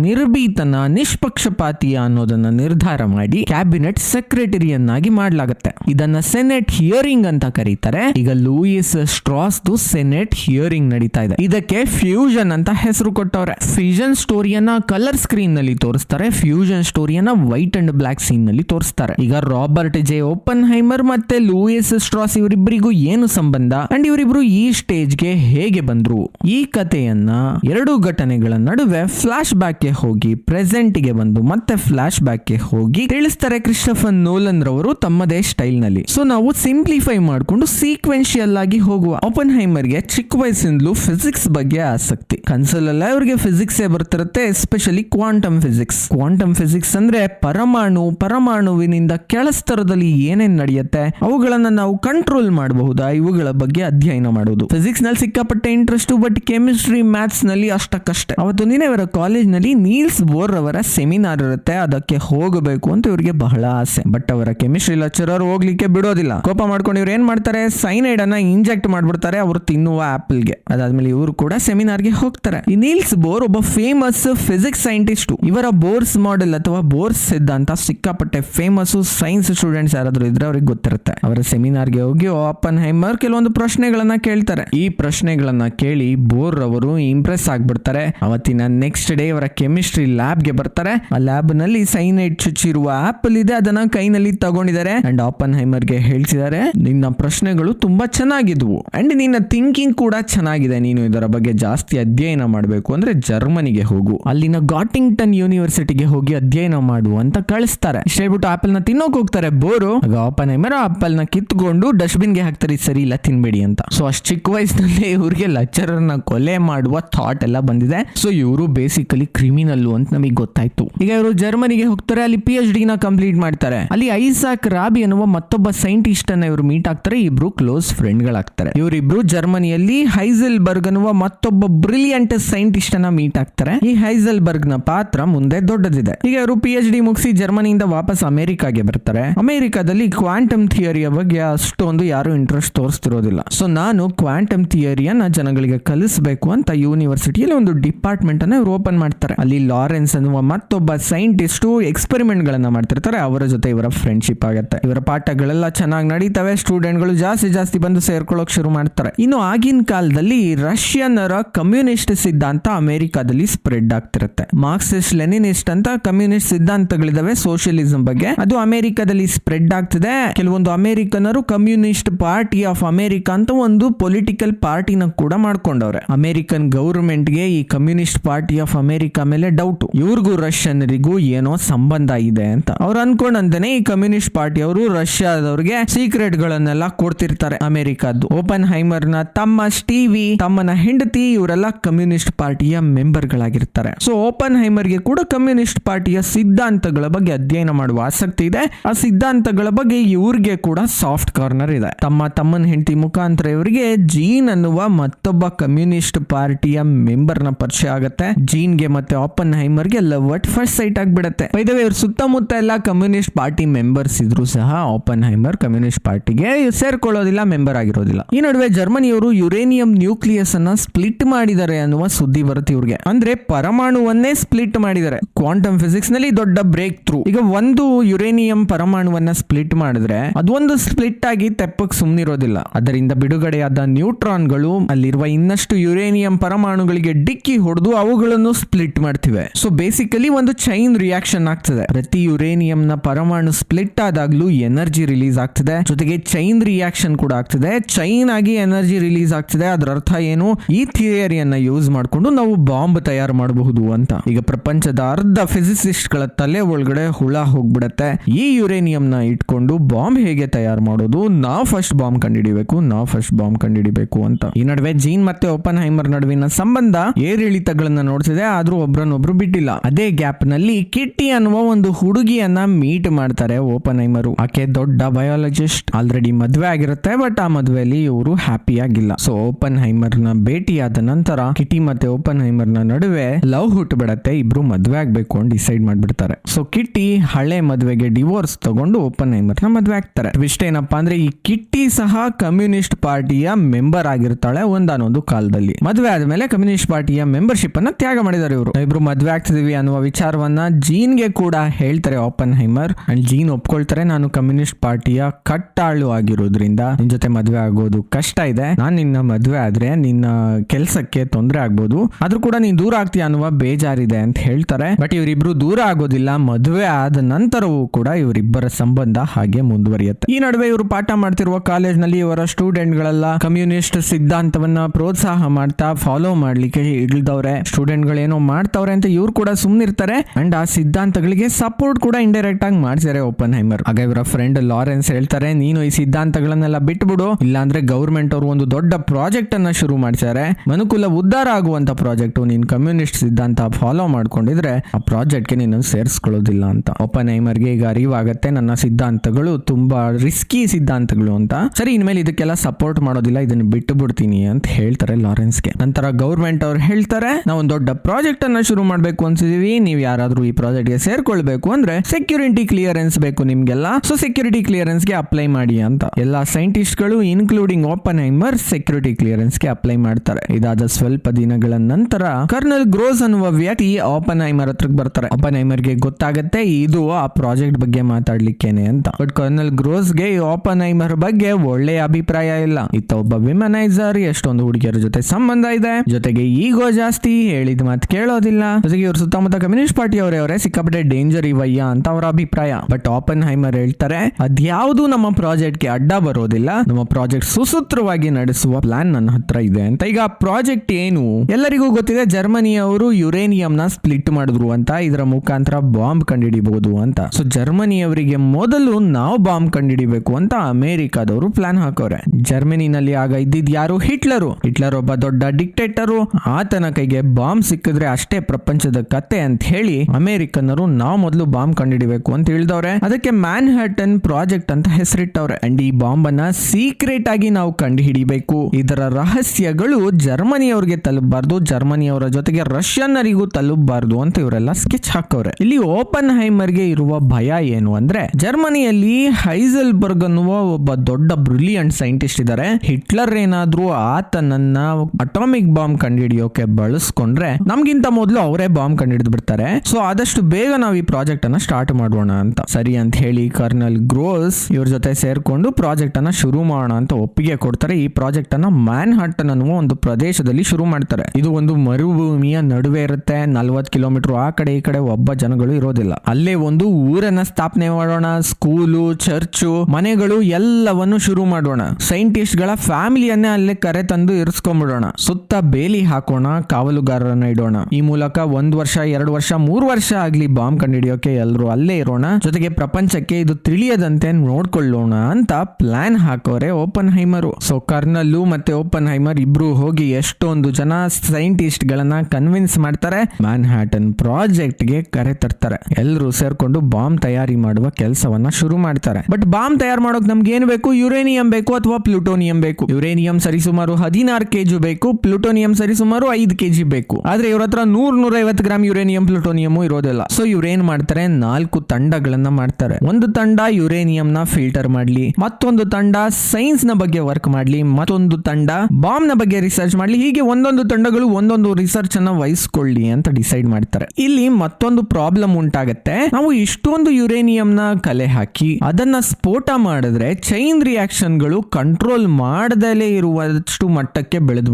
ನಿರ್ಭೀತನ ನಿಷ್ಪಕ್ಷಪಾತಿಯ ಅನ್ನೋದನ್ನ ನಿರ್ಧಾರ ಮಾಡಿ ಕ್ಯಾಬಿನೆಟ್ ಸೆಕ್ರೆಟರಿಯನ್ನಾಗಿ ಮಾಡಲಾಗುತ್ತೆ. ಇದನ್ನ ಸೆನೆಟ್ ಹಿಯರಿಂಗ್ ಅಂತ ಕರೀತಾರೆ. ಈಗ ಲೂಯಿಸ್ ಸ್ಟ್ರಾಸ್ ಸೆನೆಟ್ ಹಿಯರಿಂಗ್ ನಡೀತಾ ಇದೆ. ಇದಕ್ಕೆ ಫ್ಯೂಷನ್ ಅಂತ ಹೆಸರು ಕೊಟ್ಟವ್ರೆ. ಫ್ಯೂಷನ್ ಸ್ಟೋರಿಯನ್ನ ಕಲರ್ ಸ್ಕ್ರೀನ್ನಲ್ಲಿ ತೋರಿಸ್ತಾರೆ. ಫ್ಯೂಷನ್ ಸ್ಟೋರಿಯನ್ನ ವೈಟ್ ಅಂಡ್ ಬ್ಲಾಕ್ ಸೀನ್ನಲ್ಲಿ ತೋರಿಸ್ತಾರೆ. ಈಗ ರಾಬರ್ಟ್ ಜೆ. ಓಪನ್ ಹೈಮರ್ ಮತ್ತೆ ಲೂಯಿಸ್ ಸ್ಟ್ರಾಸ್ ಇವರಿಬ್ಬರಿಗೂ ಏನು ಸಂಬಂಧ? ಅಂಡ್ ಇವರಿಬ್ರು ಈ ಸ್ಟೇಜ್ಗೆ ಹೇಗೆ ಬಂದ್ರು? ಈ ಕಥೆಯನ್ನ ಎರಡು ಘಟನೆಗಳ ನಡುವೆ ಫ್ಲಾಶ್ ಬ್ಯಾಕ್ಗೆ ಹೋಗಿ ಪ್ರೆಸೆಂಟ್ಗೆ ಬಂದು ಮತ್ತೆ ಫ್ಲಾಶ್ ಬ್ಯಾಕ್ಗೆ ಹೋಗಿ ತಿಳಿಸ್ತಾರೆ ಕ್ರಿಸ್ಟಫನ್ ನೋಲನ್ ರವರು ತಮ್ಮದೇ ಸ್ಟೈಲ್ನಲ್ಲಿ ಸೊ ನಾವು ಸಿಂಪ್ಲಿಫೈ ಮಾಡಿಕೊಂಡು ಸೀಕ್ವೆನ್ಷಿಯಲ್ ಆಗಿ ಹೋಗುವ ಓಪನ್ ಹೈಮರ್ಗೆ ಚಿಕ್ಕ ವಯಸ್ಸಿಂದಲೂ ಫಿಸಿಕ್ಸ್ ಬಗ್ಗೆ ಆಸಕ್ತಿ. ಕನ್ಸಲೆಲ್ಲ ಇವರಿಗೆ physics ಬರ್ತಿರುತ್ತೆ, especially quantum physics. Quantum physics ಅಂದ್ರೆ ಪರಮಾಣು, ಪರಮಾಣುವಿನಿಂದ ಕೆಳಸ್ತರದಲ್ಲಿ ಏನೇನ್ ನಡೆಯುತ್ತೆ, ಅವುಗಳನ್ನ ನಾವು ಕಂಟ್ರೋಲ್ ಮಾಡಬಹುದಾ, ಇವುಗಳ ಬಗ್ಗೆ ಅಧ್ಯಯನ ಮಾಡುವುದು. ಫಿಸಿಕ್ಸ್ನಲ್ಲಿ ಸಿಕ್ಕಾಪಟ್ಟೆ ಇಂಟ್ರೆಸ್ಟ್, ಬಟ್ ಕೆಮಿಸ್ಟ್ರಿ ಮ್ಯಾಥ್ಸ್ನಲ್ಲಿ ಅಷ್ಟಕ್ಕಷ್ಟೇ. ಅವತ್ತು ನೀನೇ ಇವರ ಕಾಲೇಜ್ನಲ್ಲಿ ನೀಲ್ಸ್ ಬೋರ್ ಅವರ ಸೆಮಿನಾರ್ ಇರುತ್ತೆ, ಅದಕ್ಕೆ ಹೋಗಬೇಕು ಅಂತ ಇವರಿಗೆ ಬಹಳ ಆಸೆ. ಬಟ್ ಅವರ ಕೆಮಿಸ್ಟ್ರಿ ಲೆಕ್ಚರರ್ ಹೋಗ್ಲಿಕ್ಕೆ ಬಿಡೋದಿಲ್ಲ. ಕೋಪ ಮಾಡ್ಕೊಂಡು ಇವ್ರು ಏನ್ ಮಾಡ್ತಾರೆ ಸೈನೈಡ್ ಅನ್ನ ಇಂಜೆಕ್ಟ್ ಮಾಡ್ಬಿಡ್ತಾರೆ ಅವರು ತಿನ್ನುವ ಆಪಲ್ಗೆ. ಅದಾದ್ಮೇಲೆ ಇವರು ಕೂಡ ಸೆಮಿನಾರ್ಗೆ ಹೋಗ್ತಾರೆ. ಈ ನೀಲ್ಸ್ ಬೋರ್ ಒಬ್ಬ ಫೇಮಸ್ ಫಿಸಿಕ್ಸ್ ಸೈಂಟಿಸ್ಟ್ ಇವರ ಬೋರ್ಸ್ ಮಾಡೆಲ್ ಅಥವಾ ಬೋರ್ಸ್ ಸಿದ್ಧಾಂತ ಸಿಕ್ಕಾಪಟ್ಟೆ ಫೇಮಸ್ ಸೈನ್ಸ್ ಸ್ಟೂಡೆಂಟ್ಸ್ ಯಾರಾದ್ರೂ ಇದ್ರೆ ಅವ್ರಿಗೆ ಗೊತ್ತಿರುತ್ತೆ. ಅವರ ಸೆಮಿನಾರ್ಗೆ ಹೋಗಿ ಓಪನ್ ಹೈಮರ್ ಕೆಲವೊಂದು ಪ್ರಶ್ನೆಗಳನ್ನ ಕೇಳ್ತಾರೆ. ಈ ಪ್ರಶ್ನೆಗಳನ್ನ ಕೇಳಿ ಬೋರ್ ಅವರು ಇಂಪ್ರೆಸ್ ಆಗ್ಬಿಡ್ತಾರೆ. ಅವತ್ತಿನ ನೆಕ್ಸ್ಟ್ ಡೇ ಇವರ ಕೆಮಿಸ್ಟ್ರಿ ಲ್ಯಾಬ್ಗೆ ಬರ್ತಾರೆ. ಆ ಲ್ಯಾಬ್ನಲ್ಲಿ ಸೈನೈಡ್ ಚುಚ್ಚಿರುವ ಆಪಲ್ ಇದೆ. ಅದನ್ನ ಕೈನಲ್ಲಿ ತಗೊಂಡಿದ್ದಾರೆ. ಅಂಡ್ ಆಪನ್ ಹೈಮರ್ಗೆ ಹೇಳ್ತಿದ್ದಾರೆ, ನಿನ್ನ ಪ್ರಶ್ನೆಗಳು ತುಂಬಾ ಚೆನ್ನಾಗಿದ್ವು. ಅಂಡ್ ನಿನ್ನ ಥಿಂಕಿಂಗ್ ಕೂಡ ಚೆನ್ನಾಗಿದೆ. ನೀನು ಇದರ ಬಗ್ಗೆ ಜಾಸ್ತಿ ಅಧ್ಯಯನ ಮಾಡಬೇಕು ಅಂದ್ರೆ ಜರ್ಮನಿಗೆ ಹೋಗು. ಅಲ್ಲಿನ ಗಾಟಿಂಗ್ಟನ್ ಯೂನಿವರ್ಸಿಟಿಗೆ ಹೋಗಿ ಅಧ್ಯಯನ ಮಾಡು ಅಂತ ಕಳಿಸ್ತಾರೆ. ಇಷ್ಟ ಹೇಳ್ಬಿಟ್ಟು ಆಪಲ್ನ ತಿನ್ನೋಕ್ ಹೋಗ್ತಾರೆ. ಬೋರು. ಆಗ ಆಪನ್ ಹೈಮರ್ ಆಪಲ್ನ ಕಿತ್ಕೊಂಡು ಡಸ್ಟ್ಬಿನ್ಗೆ ಹಾಕ್ತಾರೆ "ಇದು ಸರಿ ಇಲ್ಲ, ತಿನ್ಬೇಡಿ ಅಂತ. ಸೊ ಅಷ್ಟು ಚಿಕ್ಕ ವಯಸ್ಸಿನಲ್ಲಿ ಇವ್ರಿಗೆ ಲೆಕ್ಚರರ್ನ ಕೊಲೆ ಮಾಡುವ ಥಾಟ್ ಎಲ್ಲ ಬಂದಿದೆ. ಸೊ ಇವರು ಬೇಸಿಕಲಿ ಕ್ರಿಮಿನಲ್ ಅಂತ ನಮಗೆ ಗೊತ್ತಾಯ್ತು. ಈಗ ಇವರು ಜರ್ಮನಿಗೆ ಹೋಗ್ತಾರೆ, ಅಲ್ಲಿ ಪಿ ಎಚ್ ಡಿ ಕಂಪ್ಲೀಟ್ ಮಾಡ್ತಾರೆ. ಅಲ್ಲಿ ಐಸಾಕ್ ರಾಬಿ ಅನ್ನುವ ಮತ್ತೊಬ್ಬ ಸೈಂಟಿಸ್ಟ್ ಅನ್ನ ಇವರು ಮೀಟ್ ಆಗ್ತಾರೆ, ಇಬ್ರು ಕ್ಲೋಸ್ ಫ್ರೆಂಡ್ ಗಳಾಗ್ತಾರೆ. ಇವರಿಬ್ರು ಜರ್ಮನಿಯಲ್ಲಿ ಹೈಸೆಲ್ ಬರ್ಗ್ ಅನ್ನುವ ಮತ್ತೊಬ್ಬ ಬ್ರಿಲಿಯಂಟ್ ಸೈಂಟಿಸ್ಟ್ ಅನ್ನ ಮೀಟ್ ಆಗ್ತಾರೆ. ಈ ಹೈಸೆಲ್ ಬರ್ಗ್ನ ಪಾತ್ರ ಮುಂದೆ ದೊಡ್ಡದಿದೆ. ಈಗ ಇವರು ಪಿ ಎಚ್ ಡಿ ಮುಗಿಸಿ ಜರ್ಮನಿಯಿಂದ ವಾಪಸ್ ಅಮೆರಿಕಾಗೆ ಬರ್ತಾರೆ. ಅಮೆರಿಕಾದಲ್ಲಿ ಕ್ವಾಂಟಮ್ ಥಿಯರಿಯ ಬಗ್ಗೆ ಅಷ್ಟೊಂದು ಯಾರು ಇಂಟ್ರೆಸ್ಟ್ ತೋರಿಸ್ತಿರೋದಿಲ್ಲ. ಸೊ ನಾನು ಕ್ವಾಂಟಮ್ ಥಿಯರಿಯನ್ನ ಜನಗಳಿಗೆ ಕಲಿಸಬೇಕು ಅಂತ ಯೂನಿವರ್ಸಿಟಿಯಲ್ಲಿ ಒಂದು ಡಿಪಾರ್ಟ್ಮೆಂಟ್ ಅನ್ನ ಇವರು ಓಪನ್ ಮಾಡ್ತಾರೆ. ಅಲ್ಲಿ ಲಾರೆನ್ಸ್ ಅನ್ನುವ ಮತ್ತೊಬ್ಬ ಸೈಂಟಿಸ್ಟು ಎಕ್ಸ್ಪೆರಿಮೆಂಟ್ ಗಳನ್ನ ಮಾಡ್ತಿರ್ತಾರೆ, ಅವರ ಜೊತೆ ಇವರ ಫ್ರೆಂಡ್ಶಿಪ್ ಆಗುತ್ತೆ. ಇವರ ಪಾಠಗಳೆಲ್ಲ ಚೆನ್ನಾಗಿ ನಡೀತವೆ ಸ್ಟೂಡೆಂಟ್ಗಳು ಜಾಸ್ತಿ ಜಾಸ್ತಿ ಬಂದು ಸೇರ್ಕೊಳ್ಳೋಕೆ ಶುರು ಮಾಡ್ತಾರೆ. ಇನ್ನು ಆಗಿನ ಕಾಲದಲ್ಲಿ ರಷ್ಯನ್ನರ ಕಮ್ಯುನಿಸ್ಟ್ ಸಿದ್ಧಾಂತ ಅಮೆರಿಕಾದಲ್ಲಿ ಸ್ಪ್ರೆಡ್ ಆಗ್ತಿರುತ್ತೆ. ಮಾರ್ಕ್ಸಿಸ್ಟ್ ಲೆನಿನಿಸ್ಟ್ ಅಂತ ಕಮ್ಯುನಿಸ್ಟ್ ಸಿದ್ಧಾಂತಗಳಿದಾವೆ ಸೋಷಿಯಲಿಸಂ ಬಗ್ಗೆ. ಅದು ಅಮೆರಿಕಾದಲ್ಲಿ ಸ್ಪ್ರೆಡ್ ಆಗ್ತಿದೆ. ಕೆಲವೊಂದು ಅಮೆರಿಕನರು ಕಮ್ಯುನಿಸ್ಟ್ ಪಾರ್ಟಿ ಆಫ್ ಅಮೆರಿಕಾ ಅಂತ ಒಂದು ಪೊಲಿಟಿಕಲ್ ಪಾರ್ಟಿನ ಕೂಡ ಮಾಡ್ಕೊಂಡವ್ರೆ. ಅಮೆರಿಕನ್ ಗೌರ್ಮೆಂಟ್ಗೆ ಈ ಕಮ್ಯುನಿಸ್ಟ್ ಪಾರ್ಟಿ ಆಫ್ ಅಮೆರಿಕಾ ಮೇಲೆ ಡೌಟ್ ಡೌಟ್ ಇವ್ರಿಗೂ ರಷ್ಯನ್ನರಿಗೂ ಏನೋ ಸಂಬಂಧ ಇದೆ ಅಂತ. ಅವ್ರು ಅನ್ಕೊಂಡಂತಾನೆ ಈ ಕಮ್ಯುನಿಸ್ಟ್ ಪಾರ್ಟಿ ಅವರು ರಷ್ಯಾದವ್ರಿಗೆ ಸೀಕ್ರೆಟ್ ಗಳನ್ನೆಲ್ಲ ಕೊಡ್ತಿರ್ತಾರೆ ಅಮೆರಿಕದ್ದು. ಓಪನ್ ಹೈಮರ್ನ ತಮ್ಮ ಸ್ಟೀವಿ ತಮ್ಮನ ಹೆಂಡತಿ ಇವರೆಲ್ಲ ಕಮ್ಯುನಿಸ್ಟ್ ಪಾರ್ಟಿಯ ಮೆಂಬರ್ ಗಳಾಗಿರ್ತಾರೆ. ಸೊ ಓಪನ್ ಹೈಮರ್ಗೆ ಕೂಡ ಕಮ್ಯುನಿಸ್ಟ್ ಪಾರ್ಟಿಯ ಸಿದ್ಧಾಂತಗಳ ಬಗ್ಗೆ ಅಧ್ಯಯನ ಮಾಡುವ ಆಸಕ್ತಿ ಇದೆ. ಆ ಸಿದ್ಧಾಂತಗಳ ಬಗ್ಗೆ ಇವ್ರಿಗೆ ಕೂಡ ಸಾಫ್ಟ್ ಕಾರ್ನರ್ ಇದೆ. ತಮ್ಮ ತಮ್ಮನ ಹೆಂಡತಿ ಮುಖಾಂತರ ಇವರಿಗೆ ಜೀನ್ ಅನ್ನುವ ಮತ್ತೊಬ್ಬ ಕಮ್ಯುನಿಸ್ಟ್ ಪಾರ್ಟಿಯ ಮೆಂಬರ್ನ ಪರಿಚಯ ಆಗತ್ತೆ. ಜೀನ್ಗೆ ಮತ್ತೆ ಓಪನ್ ಹೈಮರ್ಗೆ ಲವ್ ಅಟ್ ಫಸ್ಟ್ ಸೈಟ್ ಆಗ್ಬಿಡತ್ತೆ ಬೈದವೆ ಇವ್ರ ಸುತ್ತಮುತ್ತ ಎಲ್ಲ ಕಮ್ಯುನಿಸ್ಟ್ ಪಾರ್ಟಿ ಮೆಂಬರ್ಸ್ ಇದ್ರು ಸಹ ಓಪನ್ ಹೈಮರ್ ಕಮ್ಯುನಿಸ್ಟ್ ಪಾರ್ಟಿಗೆ ಸೇರ್ಕೊಳ್ಳೋದಿಲ್ಲ ಮೆಂಬರ್ ಆಗಿರೋದಿಲ್ಲ. ಈ ನಡುವೆ ಜರ್ಮನಿಯವರು ಯುರೇನಿಯಂ ನ್ಯೂಕ್ಲಿಯಸ್ ಅನ್ನ ಸ್ಪ್ಲಿಟ್ ಮಾಡಿದ್ದಾರೆ ಅನ್ನುವ ಸುದ್ದಿ ಬರುತ್ತೆ ಇವ್ರಿಗೆ. ಅಂದ್ರೆ ಪರಮಾಣುವನ್ನೇ ಸ್ಪ್ಲಿಟ್ ಮಾಡಿದ್ದಾರೆ. ಕ್ವಾಂಟಮ್ ಫಿಸಿಕ್ಸ್ನಲ್ಲಿ ದೊಡ್ಡ ಬ್ರೇಕ್ ಥ್ರೂ ಈಗ ಒಂದು ಯುರೇನಿಯಂ ಪರಮಾಣುವನ್ನ ಸ್ಪ್ಲಿಟ್ ಮಾಡಿದ್ರೆ ಅದೊಂದು ಸ್ಪ್ಲಿಟ್ ಆಗಿ ತೆಪ್ಪಕ್ ಸುಮ್ಮನಿರೋದಿಲ್ಲ ಅದರಿಂದ ಬಿಡುಗಡೆಯಾದ ನ್ಯೂಟ್ರಾನ್ಗಳು ಅಲ್ಲಿರುವ ಇನ್ನಷ್ಟು ಯುರೇನಿಯಂ ಪರಮಾಣುಗಳಿಗೆ ಡಿಕ್ಕಿ ಹೊಡೆದು ಅವುಗಳನ್ನು ಸ್ಪ್ಲಿಟ್ ಮಾಡ್ತಿವೆ. ಸೊ ಬೇಸಿಕಲಿ ಒಂದು ಚೈನ್ ರಿಯಾಕ್ಷನ್ ಆಗ್ತದೆ. ಪ್ರತಿ ಯುರೇನಿಯಂ ನ ಪರಮಾಣು ಸ್ಪ್ಲಿಟ್ ಆದಾಗ್ಲೂ ಎನರ್ಜಿ ರಿಲೀಸ್ ಆಗ್ತದೆ. ಜೊತೆಗೆ ಚೈನ್ ರಿಯಾಕ್ಷನ್ ಕೂಡ ಆಗ್ತದೆ. ಚೈನ್ ಆಗಿ ಎನರ್ಜಿ ರಿಲೀಸ್ ಆಗ್ತದೆ. ಅದರ ಅರ್ಥ ಏನು? ಈ ಥಿಯರಿಯನ್ನ ಯೂಸ್ ಮಾಡಿಕೊಂಡು ನಾವು ಬಾಂಬ್ ತಯಾರು ಮಾಡಬಹುದು ಅಂತ. ಈಗ ಪ್ರಪಂಚದ ಅರ್ಧ ಫಿಸಿಸಿಸ್ಟ್ಗಳ ತಲೆ ಒಳಗಡೆ ಹುಳ ಹೋಗ್ಬಿಡತ್ತೆ. ಈ ಯುರೇನಿಯಂ ನ ಇಟ್ಕೊಂಡು ಬಾಂಬ್ ಹೇಗೆ ತಯಾರು ಮಾಡೋದು? ನಾ ಫಸ್ಟ್ ಬಾಂಬ್ ಕಂಡಿಡಿಬೇಕು. ನಾ ಫಸ್ಟ್ ಬಾಂಬ್ ಕಂಡಿಡಿಬೇಕು ಅಂತ. ಈ ನಡುವೆ ಜೀನ್ ಮತ್ತೆ ಓಪನ್ ಹೈಮರ್ ನಡುವಿನ ಸಂಬಂಧ ಏರಿಳಿತಗಳನ್ನ ನೋಡ್ತಿದೆ. ಆದ್ರೂ ಒಬ್ರನ್ನೊಬ್ರು ಬಿಟ್ಟಿಲ್ಲ. ಅದೇ ಗ್ಯಾಪ್ನಲ್ಲಿ ಕಿಟ್ಟಿ ಅನ್ನುವ ಒಂದು ಹುಡುಗಿಯನ್ನ ಮೀಟ್ ಮಾಡ್ತಾರೆ ಓಪನ್ ಐಮರು ಆಕೆ ದೊಡ್ಡ ಬಯಾಲಜಿಸ್ಟ್. ಆಲ್ರೆಡಿ ಮದ್ವೆ ಆಗಿರುತ್ತೆ, ಬಟ್ ಆ ಮದ್ವೆಯಲ್ಲಿ ಇವರು ಹ್ಯಾಪಿ ಆಗಿಲ್ಲ. ಸೊ ಓಪನ್ ಹೈಮರ್ನ ಭೇಟಿಯಾದ ನಂತರ ಕಿಟಿ ಮತ್ತೆ ಓಪನ್ ಹೈಮರ್ನ ನಡುವೆ ಲವ್ ಹುಟ್ಟುಬಿಡತ್ತೆ ಇಬ್ರು ಮದ್ವೆ ಆಗ್ಬೇಕು ಅಂತ ಡಿಸೈಡ್ ಮಾಡ್ಬಿಡ್ತಾರೆ. ಸೊ ಕಿಟ್ಟಿ ಹಳೆ ಮದ್ವೆಗೆ ಡಿವೋರ್ಸ್ ತಗೊಂಡು ಓಪನ್ ಹೈಮರ್ನ ಮದ್ವೆ ಆಗ್ತಾರೆ. ಟ್ವಿಸ್ಟ್ ಏನಪ್ಪಾ ಅಂದ್ರೆ ಈ ಕಿಟ್ಟಿ ಸಹ ಕಮ್ಯುನಿಸ್ಟ್ ಪಾರ್ಟಿಯ ಮೆಂಬರ್ ಆಗಿರ್ತಾಳೆ ಒಂದಾನೊಂದು ಕಾಲದಲ್ಲಿ. ಮದ್ವೆ ಆದ್ಮೇಲೆ ಕಮ್ಯುನಿಸ್ಟ್ ಪಾರ್ಟಿಯ ಮೆಂಬರ್ಶಿಪ್ ಅನ್ನ ತ್ಯಾಗ ಮಾಡಿದ್ದಾರೆ ಇವರು. ಇಬ್ರು ಮದ್ವೆ ಆಗ್ತಿದೀವಿ ಅನ್ನುವ ವಿಚಾರವನ್ನ ಜೀನ್ಗೆ ಕೂಡ ಹೇಳ್ತಾರೆ ಓಪನ್ ಹೈಮರ್ ಅಂಡ್ ಜೀನ್ ಒಪ್ಕೊಳ್ತಾರೆ, ನಾನು ಕಮ್ಯುನಿಸ್ಟ್ ಪಾರ್ಟಿಯ ಕಟ್ಟಾಳು ಆಗಿರೋದ್ರಿಂದ ನಿನ್ ಜೊತೆ ಮದ್ವೆ ಆಗೋದು ಕಷ್ಟ ಇದೆ. ನಾನು ನಿನ್ನ ಮದ್ವೆ ಆದ್ರೆ ನಿನ್ನ ಕೆಲಸಕ್ಕೆ ತೊಂದರೆ ಆಗ್ಬೋದು. ಆದ್ರೂ ಕೂಡ ನೀನ್ ದೂರ ಆಗ್ತೀಯ ಅನ್ನುವ ಬೇಜಾರಿದೆ ಅಂತ ಹೇಳ್ತಾರೆ. ಬಟ್ ಇವರಿಬ್ರು ದೂರ ಆಗೋದಿಲ್ಲ. ಮದುವೆ ಆದ ನಂತರವೂ ಕೂಡ ಇವರಿಬ್ಬರ ಸಂಬಂಧ ಹಾಗೆ ಮುಂದುವರಿಯುತ್ತೆ. ಈ ನಡುವೆ ಇವರು ಪಾಠ ಮಾಡ್ತಿರುವ ಕಾಲೇಜ್ನಲ್ಲಿ ಇವರ ಸ್ಟೂಡೆಂಟ್ ಗಳೆಲ್ಲ ಕಮ್ಯುನಿಸ್ಟ್ ಸಿದ್ಧಾಂತವನ್ನ ಪ್ರೋತ್ಸಾಹ ಮಾಡ್ತಾ ಫಾಲೋ ಮಾಡ್ಲಿಕ್ಕೆ ಇಳಿದವ್ರೆ. ಸ್ಟೂಡೆಂಟ್ ಗಳೇನೋ ಮಾಡ್ತಾವ್ರೆ ಅಂತ ಇವ್ರು ಕೂಡ ಸುಮ್ಮನಿರ್ತಾರೆ ಅಂಡ್ ಆ ಸಿದ್ಧಾಂತಗಳಿಗೆ ಸಪೋರ್ಟ್ ಕೂಡ ಇಂಡೈರೆಕ್ಟ್ ಆಗಿ ಮಾಡ್ತಾರೆ ಓಪನ್ ಹೈಮರ್ ಹಾಗೆ ಇವರ ಫ್ರೆಂಡ್ ಲಾರೆನ್ಸ್ ಹೇಳ್ತಾರೆ, ನೀನು ಈ ಸಿದ್ಧಾಂತಗಳನ್ನೆಲ್ಲ ಬಿಟ್ಬಿಡು. ಇಲ್ಲಾಂದ್ರೆ ಗೌರ್ಮೆಂಟ್ ಅವರು ಒಂದು ದೊಡ್ಡ ಪ್ರಾಜೆಕ್ಟ್ ಅನ್ನ ಶುರು ಮಾಡ್ತಾರೆ ಮನುಕುಲ ಉದ್ಧಾರ ಆಗುವಂತ ಪ್ರಾಜೆಕ್ಟ್ ನೀನ್ ಕಮ್ಯುನಿಸ್ಟ್ ಸಿದ್ಧಾಂತ ಫಾಲೋ ಮಾಡ್ಕೊಂಡಿದ್ರೆ ಆ ಪ್ರಾಜೆಕ್ಟ್ಗೆ ನೀನು ಸೇರಿಸ್ಕೊಳ್ಳೋದಿಲ್ಲ ಅಂತ. ಓಪನ್ ಹೈಮರ್ಗೆ ಈಗ ಅರಿವಾಗತ್ತೆ, ನನ್ನ ಸಿದ್ಧಾಂತಗಳು ತುಂಬಾ ರಿಸ್ಕಿ ಸಿದ್ಧಾಂತಗಳು ಅಂತ. ಸರಿ, ಇನ್ಮೇಲೆ ಇದಕ್ಕೆಲ್ಲ ಸಪೋರ್ಟ್ ಮಾಡೋದಿಲ್ಲ, ಇದನ್ನ ಬಿಟ್ಟು ಬಿಡ್ತೀನಿ ಅಂತ ಹೇಳ್ತಾರೆ ಲಾರೆನ್ಸ್ಗೆ ನಂತರ ಗೌರ್ಮೆಂಟ್ ಅವ್ರು ಹೇಳ್ತಾರೆ ನಾವು ಒಂದು ದೊಡ್ಡ ಪ್ರಾಜೆಕ್ಟ್ ಅನ್ನ ಶುರು ಮಾಡ್ಬೇಕು ಅನ್ಸಿದೀವಿ ನೀವು ಯಾರಾದ್ರೂ ಈ ಪ್ರಾಜೆಕ್ಟ್ಗೆ ಸೇರ್ಕೊಳ್ಬೇಕು ಅಂದ್ರೆ ಸೆಕ್ಯೂರಿಟಿ ಕ್ಲಿಯರೆನ್ಸ್ ಬೇಕು ನಿಮ್ಗೆಲ್ಲ. ಸೊ ಸೆಕ್ಯೂರಿಟಿ ಕ್ಲಿಯರೆನ್ಸ್ಗೆ ಅಪ್ಲೈ ಮಾಡಿ ಅಂತ. ಎಲ್ಲಾ ಸೈಂಟಿಸ್ಟ್ಗಳು ಇನ್ಕ್ಲೂಡಿಂಗ್ ಓಪನ್ ಐಮರ್ ಸೆಕ್ಯೂರಿಟಿ ಕ್ಲಿಯರೆನ್ಸ್ಗೆ ಅಪ್ಲೈ ಮಾಡ್ತಾರೆ. ಇದಾದ ಸ್ವಲ್ಪ ದಿನಗಳ ನಂತರ ಕರ್ನಲ್ ಗ್ರೋಸ್ ಅನ್ನುವ ವ್ಯಕ್ತಿ ಓಪನ್ ಐಮರ್ ಹತ್ರಕ್ಕೆ ಬರ್ತಾರೆ. ಓಪನ್ಗೆ ಗೊತ್ತಾಗತ್ತೆ, ಇದು ಆ ಪ್ರಾಜೆಕ್ಟ್ ಬಗ್ಗೆ ಮಾತಾಡ್ಲಿಕ್ಕೇನೆ ಅಂತ. ಬಟ್ ಕರ್ನಲ್ ಗ್ರೋಸ್ಗೆ ಈ ಓಪನ್ ಐಮರ್ ಬಗ್ಗೆ ಒಳ್ಳೆ ಅಭಿಪ್ರಾಯ ಇಲ್ಲ. ಇತ್ತ ಒಬ್ಬ ವಿಮನೈಸರ್ ಎಷ್ಟೊಂದು ಹುಡುಗಿಯರ ಜೊತೆ ಸಂಬಂಧ ಇದೆ. ಜೊತೆಗೆ ಈಗೋ ಜಾಸ್ತಿ, ಹೇಳಿದ ಮಾತು ಕೇಳೋದಿಲ್ಲ. ಜೊತೆಗೆ ಇವ್ರ ಸುತ್ತಮುತ್ತ ಕಮ್ಯುನಿಸ್ಟ್ ಪಾರ್ಟಿ ಅವರೇ ಅವರೇ, ಸಿಕ್ಕಾಪಟ್ಟೆ ಡೇಂಜರ್ ಇವಯ್ಯ ಅಂತ ಅವರ ಅಭಿಪ್ರಾಯ. ಬಟ್ ಓಪನ್ ಹೈಮರ್ ಹೇಳ್ತಾರೆ, ಅದ್ಯಾವುದು ನಮ್ಮ ಪ್ರಾಜೆಕ್ಟ್ಗೆ ಅಡ್ಡ ಬರೋದಿಲ್ಲ. ನಮ್ಮ ಪ್ರಾಜೆಕ್ಟ್ ಸುಸೂತ್ರವಾಗಿ ನಡೆಸುವ ಪ್ಲಾನ್ ನನ್ನ ಹತ್ರ ಇದೆ ಅಂತ. ಈಗ ಪ್ರಾಜೆಕ್ಟ್ ಏನು? ಎಲ್ಲರಿಗೂ ಗೊತ್ತಿದೆ, ಜರ್ಮನಿಯವರು ಯುರೇನಿಯಂ ನ ಸ್ಪ್ಲಿಟ್ ಮಾಡಿದ್ರು ಅಂತ. ಇದರ ಮುಖಾಂತರ ಬಾಂಬ್ ಕಂಡಿಡಿಬಹುದು ಅಂತ. ಸೊ ಜರ್ಮನಿಯವರಿಗೆ ಮೊದಲು ನಾವು ಬಾಂಬ್ ಕಂಡಿಡಿಬೇಕು ಅಂತ ಅಮೆರಿಕಾದವರು ಪ್ಲಾನ್ ಹಾಕೋರೆ ಜರ್ಮನಿನಲ್ಲಿ ಆಗ ಇದ್ದಿದ್ ಯಾರು? ಹಿಟ್ಲರು. ಹಿಟ್ಲರ್ ಒಬ್ಬ ದೊಡ್ಡ ಡಿಕ್ಟೇಟರು ಆತನ ಕೈಗೆ ಬಾಂಬ್ ಸಿಕ್ಕಿದ್ರೆ ಅಷ್ಟೇ ಪ್ರಪಂಚದ ಕತೆ ಅಂತ ಹೇಳಿ ಅಮೆರಿಕನ್ನರು ನಾವು ಮೊದಲು ಬಾಂಬ್ ಕಂಡುಹಿಡಿಬೇಕು ಅಂತ ಹೇಳಿದವ್ರೆ. ಅದಕ್ಕೆ ಮ್ಯಾನ್ ಹ್ಯಾಟನ್ ಪ್ರಾಜೆಕ್ಟ್ ಅಂತ ಹೆಸರಿಟ್ಟವ್ರೆ. ಅಂಡ್ ಈ ಬಾಂಬ್ ಅನ್ನ ಸೀಕ್ರೆಟ್ ಆಗಿ ನಾವು ಕಂಡುಹಿಡಿಬೇಕು. ಇದರ ರಹಸ್ಯಗಳು ಜರ್ಮನಿಯವ್ರಿಗೆ ತಲುಪಬಾರ್ದು, ಜರ್ಮನಿಯವರ ಜೊತೆಗೆ ರಷ್ಯನ್ನರಿಗೂ ತಲುಪಬಾರ್ದು ಅಂತ ಇವರೆಲ್ಲ ಸ್ಕೆಚ್ ಹಾಕವ್ರೆ. ಇಲ್ಲಿ ಓಪನ್ ಹೈಮರ್ಗೆ ಇರುವ ಭಯ ಏನು ಅಂದ್ರೆ, ಜರ್ಮನಿಯಲ್ಲಿ ಹೈಸೆಲ್ಬರ್ಗ್ ಅನ್ನುವ ಒಬ್ಬ ದೊಡ್ಡ ಬ್ರಿಲಿಯಂಟ್ ಸೈಂಟಿಸ್ಟ್ ಇದ್ದಾರೆ ಹಿಟ್ಲರ್ ಏನಾದ್ರೂ ಆತನನ್ನ ಅಟಾಮಿಕ್ ಬಾಂಬ್ ಕಂಡುಹಿಡಿಯೋಕೆ ಬಳಸ್ಕೊಂಡ್ರೆ, ನಮ್ಗಿಂತ ಮೊದಲು ಅವರೇ ಬಾಂಬ್ ಕಂಡು ಬಿಡ್ತಾರೆ. ಸೊ ಆದಷ್ಟು ಬೇಗ ನಾವು ಈ ಪ್ರಾಜೆಕ್ಟ್ ಅನ್ನ ಸ್ಟಾರ್ಟ್ ಮಾಡೋಣ ಅಂತ. ಸರಿ ಅಂತ ಹೇಳಿ ಕರ್ನಲ್ ಗ್ರೋಸ್ ಇವ್ರ ಜೊತೆ ಸೇರ್ಕೊಂಡು ಪ್ರಾಜೆಕ್ಟ್ ಅನ್ನ ಶುರು ಮಾಡೋಣ ಅಂತ ಒಪ್ಪಿಗೆ ಕೊಡ್ತಾರೆ. ಈ ಪ್ರಾಜೆಕ್ಟ್ ಅನ್ನ ಮ್ಯಾನ್ ಹಟ್ಟನ್ ಅನ್ನುವ ಒಂದು ಪ್ರದೇಶದಲ್ಲಿ ಶುರು ಮಾಡ್ತಾರೆ. ಇದು ಒಂದು ಮರುಭೂಮಿಯ ನಡುವೆ ಇರುತ್ತೆ. ನಲ್ವತ್ ಕಿಲೋಮೀಟರ್ ಆ ಕಡೆ ಈ ಕಡೆ ಒಬ್ಬ ಜನಗಳು ಇರೋದಿಲ್ಲ. ಅಲ್ಲೇ ಒಂದು ಊರನ್ನ ಸ್ಥಾಪನೆ ಮಾಡೋಣ, ಸ್ಕೂಲು, ಚರ್ಚು, ಮನೆಗಳು ಎಲ್ಲವನ್ನು ಶುರು ಮಾಡೋಣ. ಸೈಂಟಿಸ್ಟ್ಗಳ ಫ್ಯಾಮಿಲಿಯನ್ನೇ ಅಲ್ಲೇ ಕರೆ ತಂದು ಇರಿಸ್ಕೊಂಡ್ಬಿಡೋಣ ಸುತ್ತ ಬೇಲಿ ಹಾಕೋಣ, ಕಾವಲುಗಾರರನ್ನ ಇಡೋಣ. ಈ ಮೂಲಕ ಒಂದ್ ವರ್ಷ, ಎರಡು ವರ್ಷ, ಮೂರು ವರ್ಷ ಆಗ್ಲಿ ಬಾಂಬ್ ಕಂಡುಹಿಡಿಯೋಕೆ ಎಲ್ಲರೂ ಅಲ್ಲೇ ಇರೋಣ. ಜೊತೆಗೆ ಪ್ರಪಂಚಕ್ಕೆ ಇದು ತಿಳಿಯದಂತೆ ನೋಡ್ಕೊಳ್ಳೋಣ ಅಂತ ಪ್ಲಾನ್ ಹಾಕೋರೆ ಓಪನ್ ಹೈಮರು ಸೊ, ಕರ್ನಲ್ಲು ಮತ್ತೆ ಓಪನ್ ಹೈಮರ್ ಇಬ್ರು ಹೋಗಿ ಎಷ್ಟೊಂದು ಜನ ಸೈಂಟಿಸ್ಟ್ ಗಳನ್ನ ಕನ್ವಿನ್ಸ್ ಮಾಡ್ತಾರೆ. ಮ್ಯಾನ್ ಹ್ಯಾಟನ್ ಪ್ರಾಜೆಕ್ಟ್ಗೆ ಕರೆ ತರ್ತಾರೆ. ಎಲ್ಲರೂ ಸೇರ್ಕೊಂಡು ಬಾಂಬ್ ತಯಾರಿ ಮಾಡುವ ಕೆಲಸವನ್ನ ಶುರು ಮಾಡ್ತಾರೆ. ಬಟ್ ಬಾಂಬ್ ತಯಾರು ಮಾಡೋಕ್ ನಮ್ಗೆ ಏನ್ ಬೇಕು? ಯುರೇನಿಯಂ ಬೇಕು ಅಥವಾ ಪ್ಲೂಟೋನಿಯಂ ಬೇಕು? ಯುರೇನಿಯಂ ಸರಿಸುಮಾರು ಹದಿನಾರು ಕೆಜಿ ಬೇಕು, ಪ್ಲೂಟೋನಿಯಂ ಸರಿಸುಮಾರು ಐದು ಕೆಜಿ ಬೇಕು. ಆದ್ರೆ ಇವ್ರ ಹತ್ರ ನೂರ್ ನೂರ ಐವತ್ತು ಗ್ರಾಮ್ ಯುರೇನಿಯಂ ಪ್ಲೂಟೋನಿಯಂ ಇರೋದಿಲ್ಲ. ಸೊ ಇವ್ರು ಏನ್ ಮಾಡ್ತಾರೆ ನಾಲ್ಕು ತಂಡಗಳನ್ನ ಮಾಡ್ತಾರೆ. ಒಂದು ತಂಡ ಯುರೇನಿಯಂ ನ ಫಿಲ್ಟರ್ ಮಾಡ್ಲಿ, ಮತ್ತೊಂದು ತಂಡ ಸೈನ್ಸ್ನ ಬಗ್ಗೆ ವರ್ಕ್ ಮಾಡ್ಲಿ, ಮತ್ತೊಂದು ತಂಡ ಬಾಂಬ್ನ ಬಗ್ಗೆ ರಿಸರ್ಚ್ ಮಾಡ್ಲಿ, ಹೀಗೆ ಒಂದೊಂದು ತಂಡಗಳು ಒಂದೊಂದು ರಿಸರ್ಚ್ ಅನ್ನ ವಹಿಸ್ಕೊಳ್ಳಿ ಅಂತ ಡಿಸೈಡ್ ಮಾಡ್ತಾರೆ. ಇಲ್ಲಿ ಮತ್ತೊಂದು ಪ್ರಾಬ್ಲಮ್ ಉಂಟಾಗತ್ತೆ. ನಾವು ಇಷ್ಟೊಂದು ಯುರೇನಿಯಂ ನ ಕಲೆ ಹಾಕಿ, ಅದನ್ನ ಸ್ಫೋಟ ಮಾಡಿದ್ರೆ ಚೈನ್ ರಿಯಾಕ್ಷನ್ಗಳು ಕಂಟ್ರೋಲ್ ಮಾಡದಲೇ ಇರುವಷ್ಟು ಮಟ್ಟಕ್ಕೆ ಬೆಳೆದು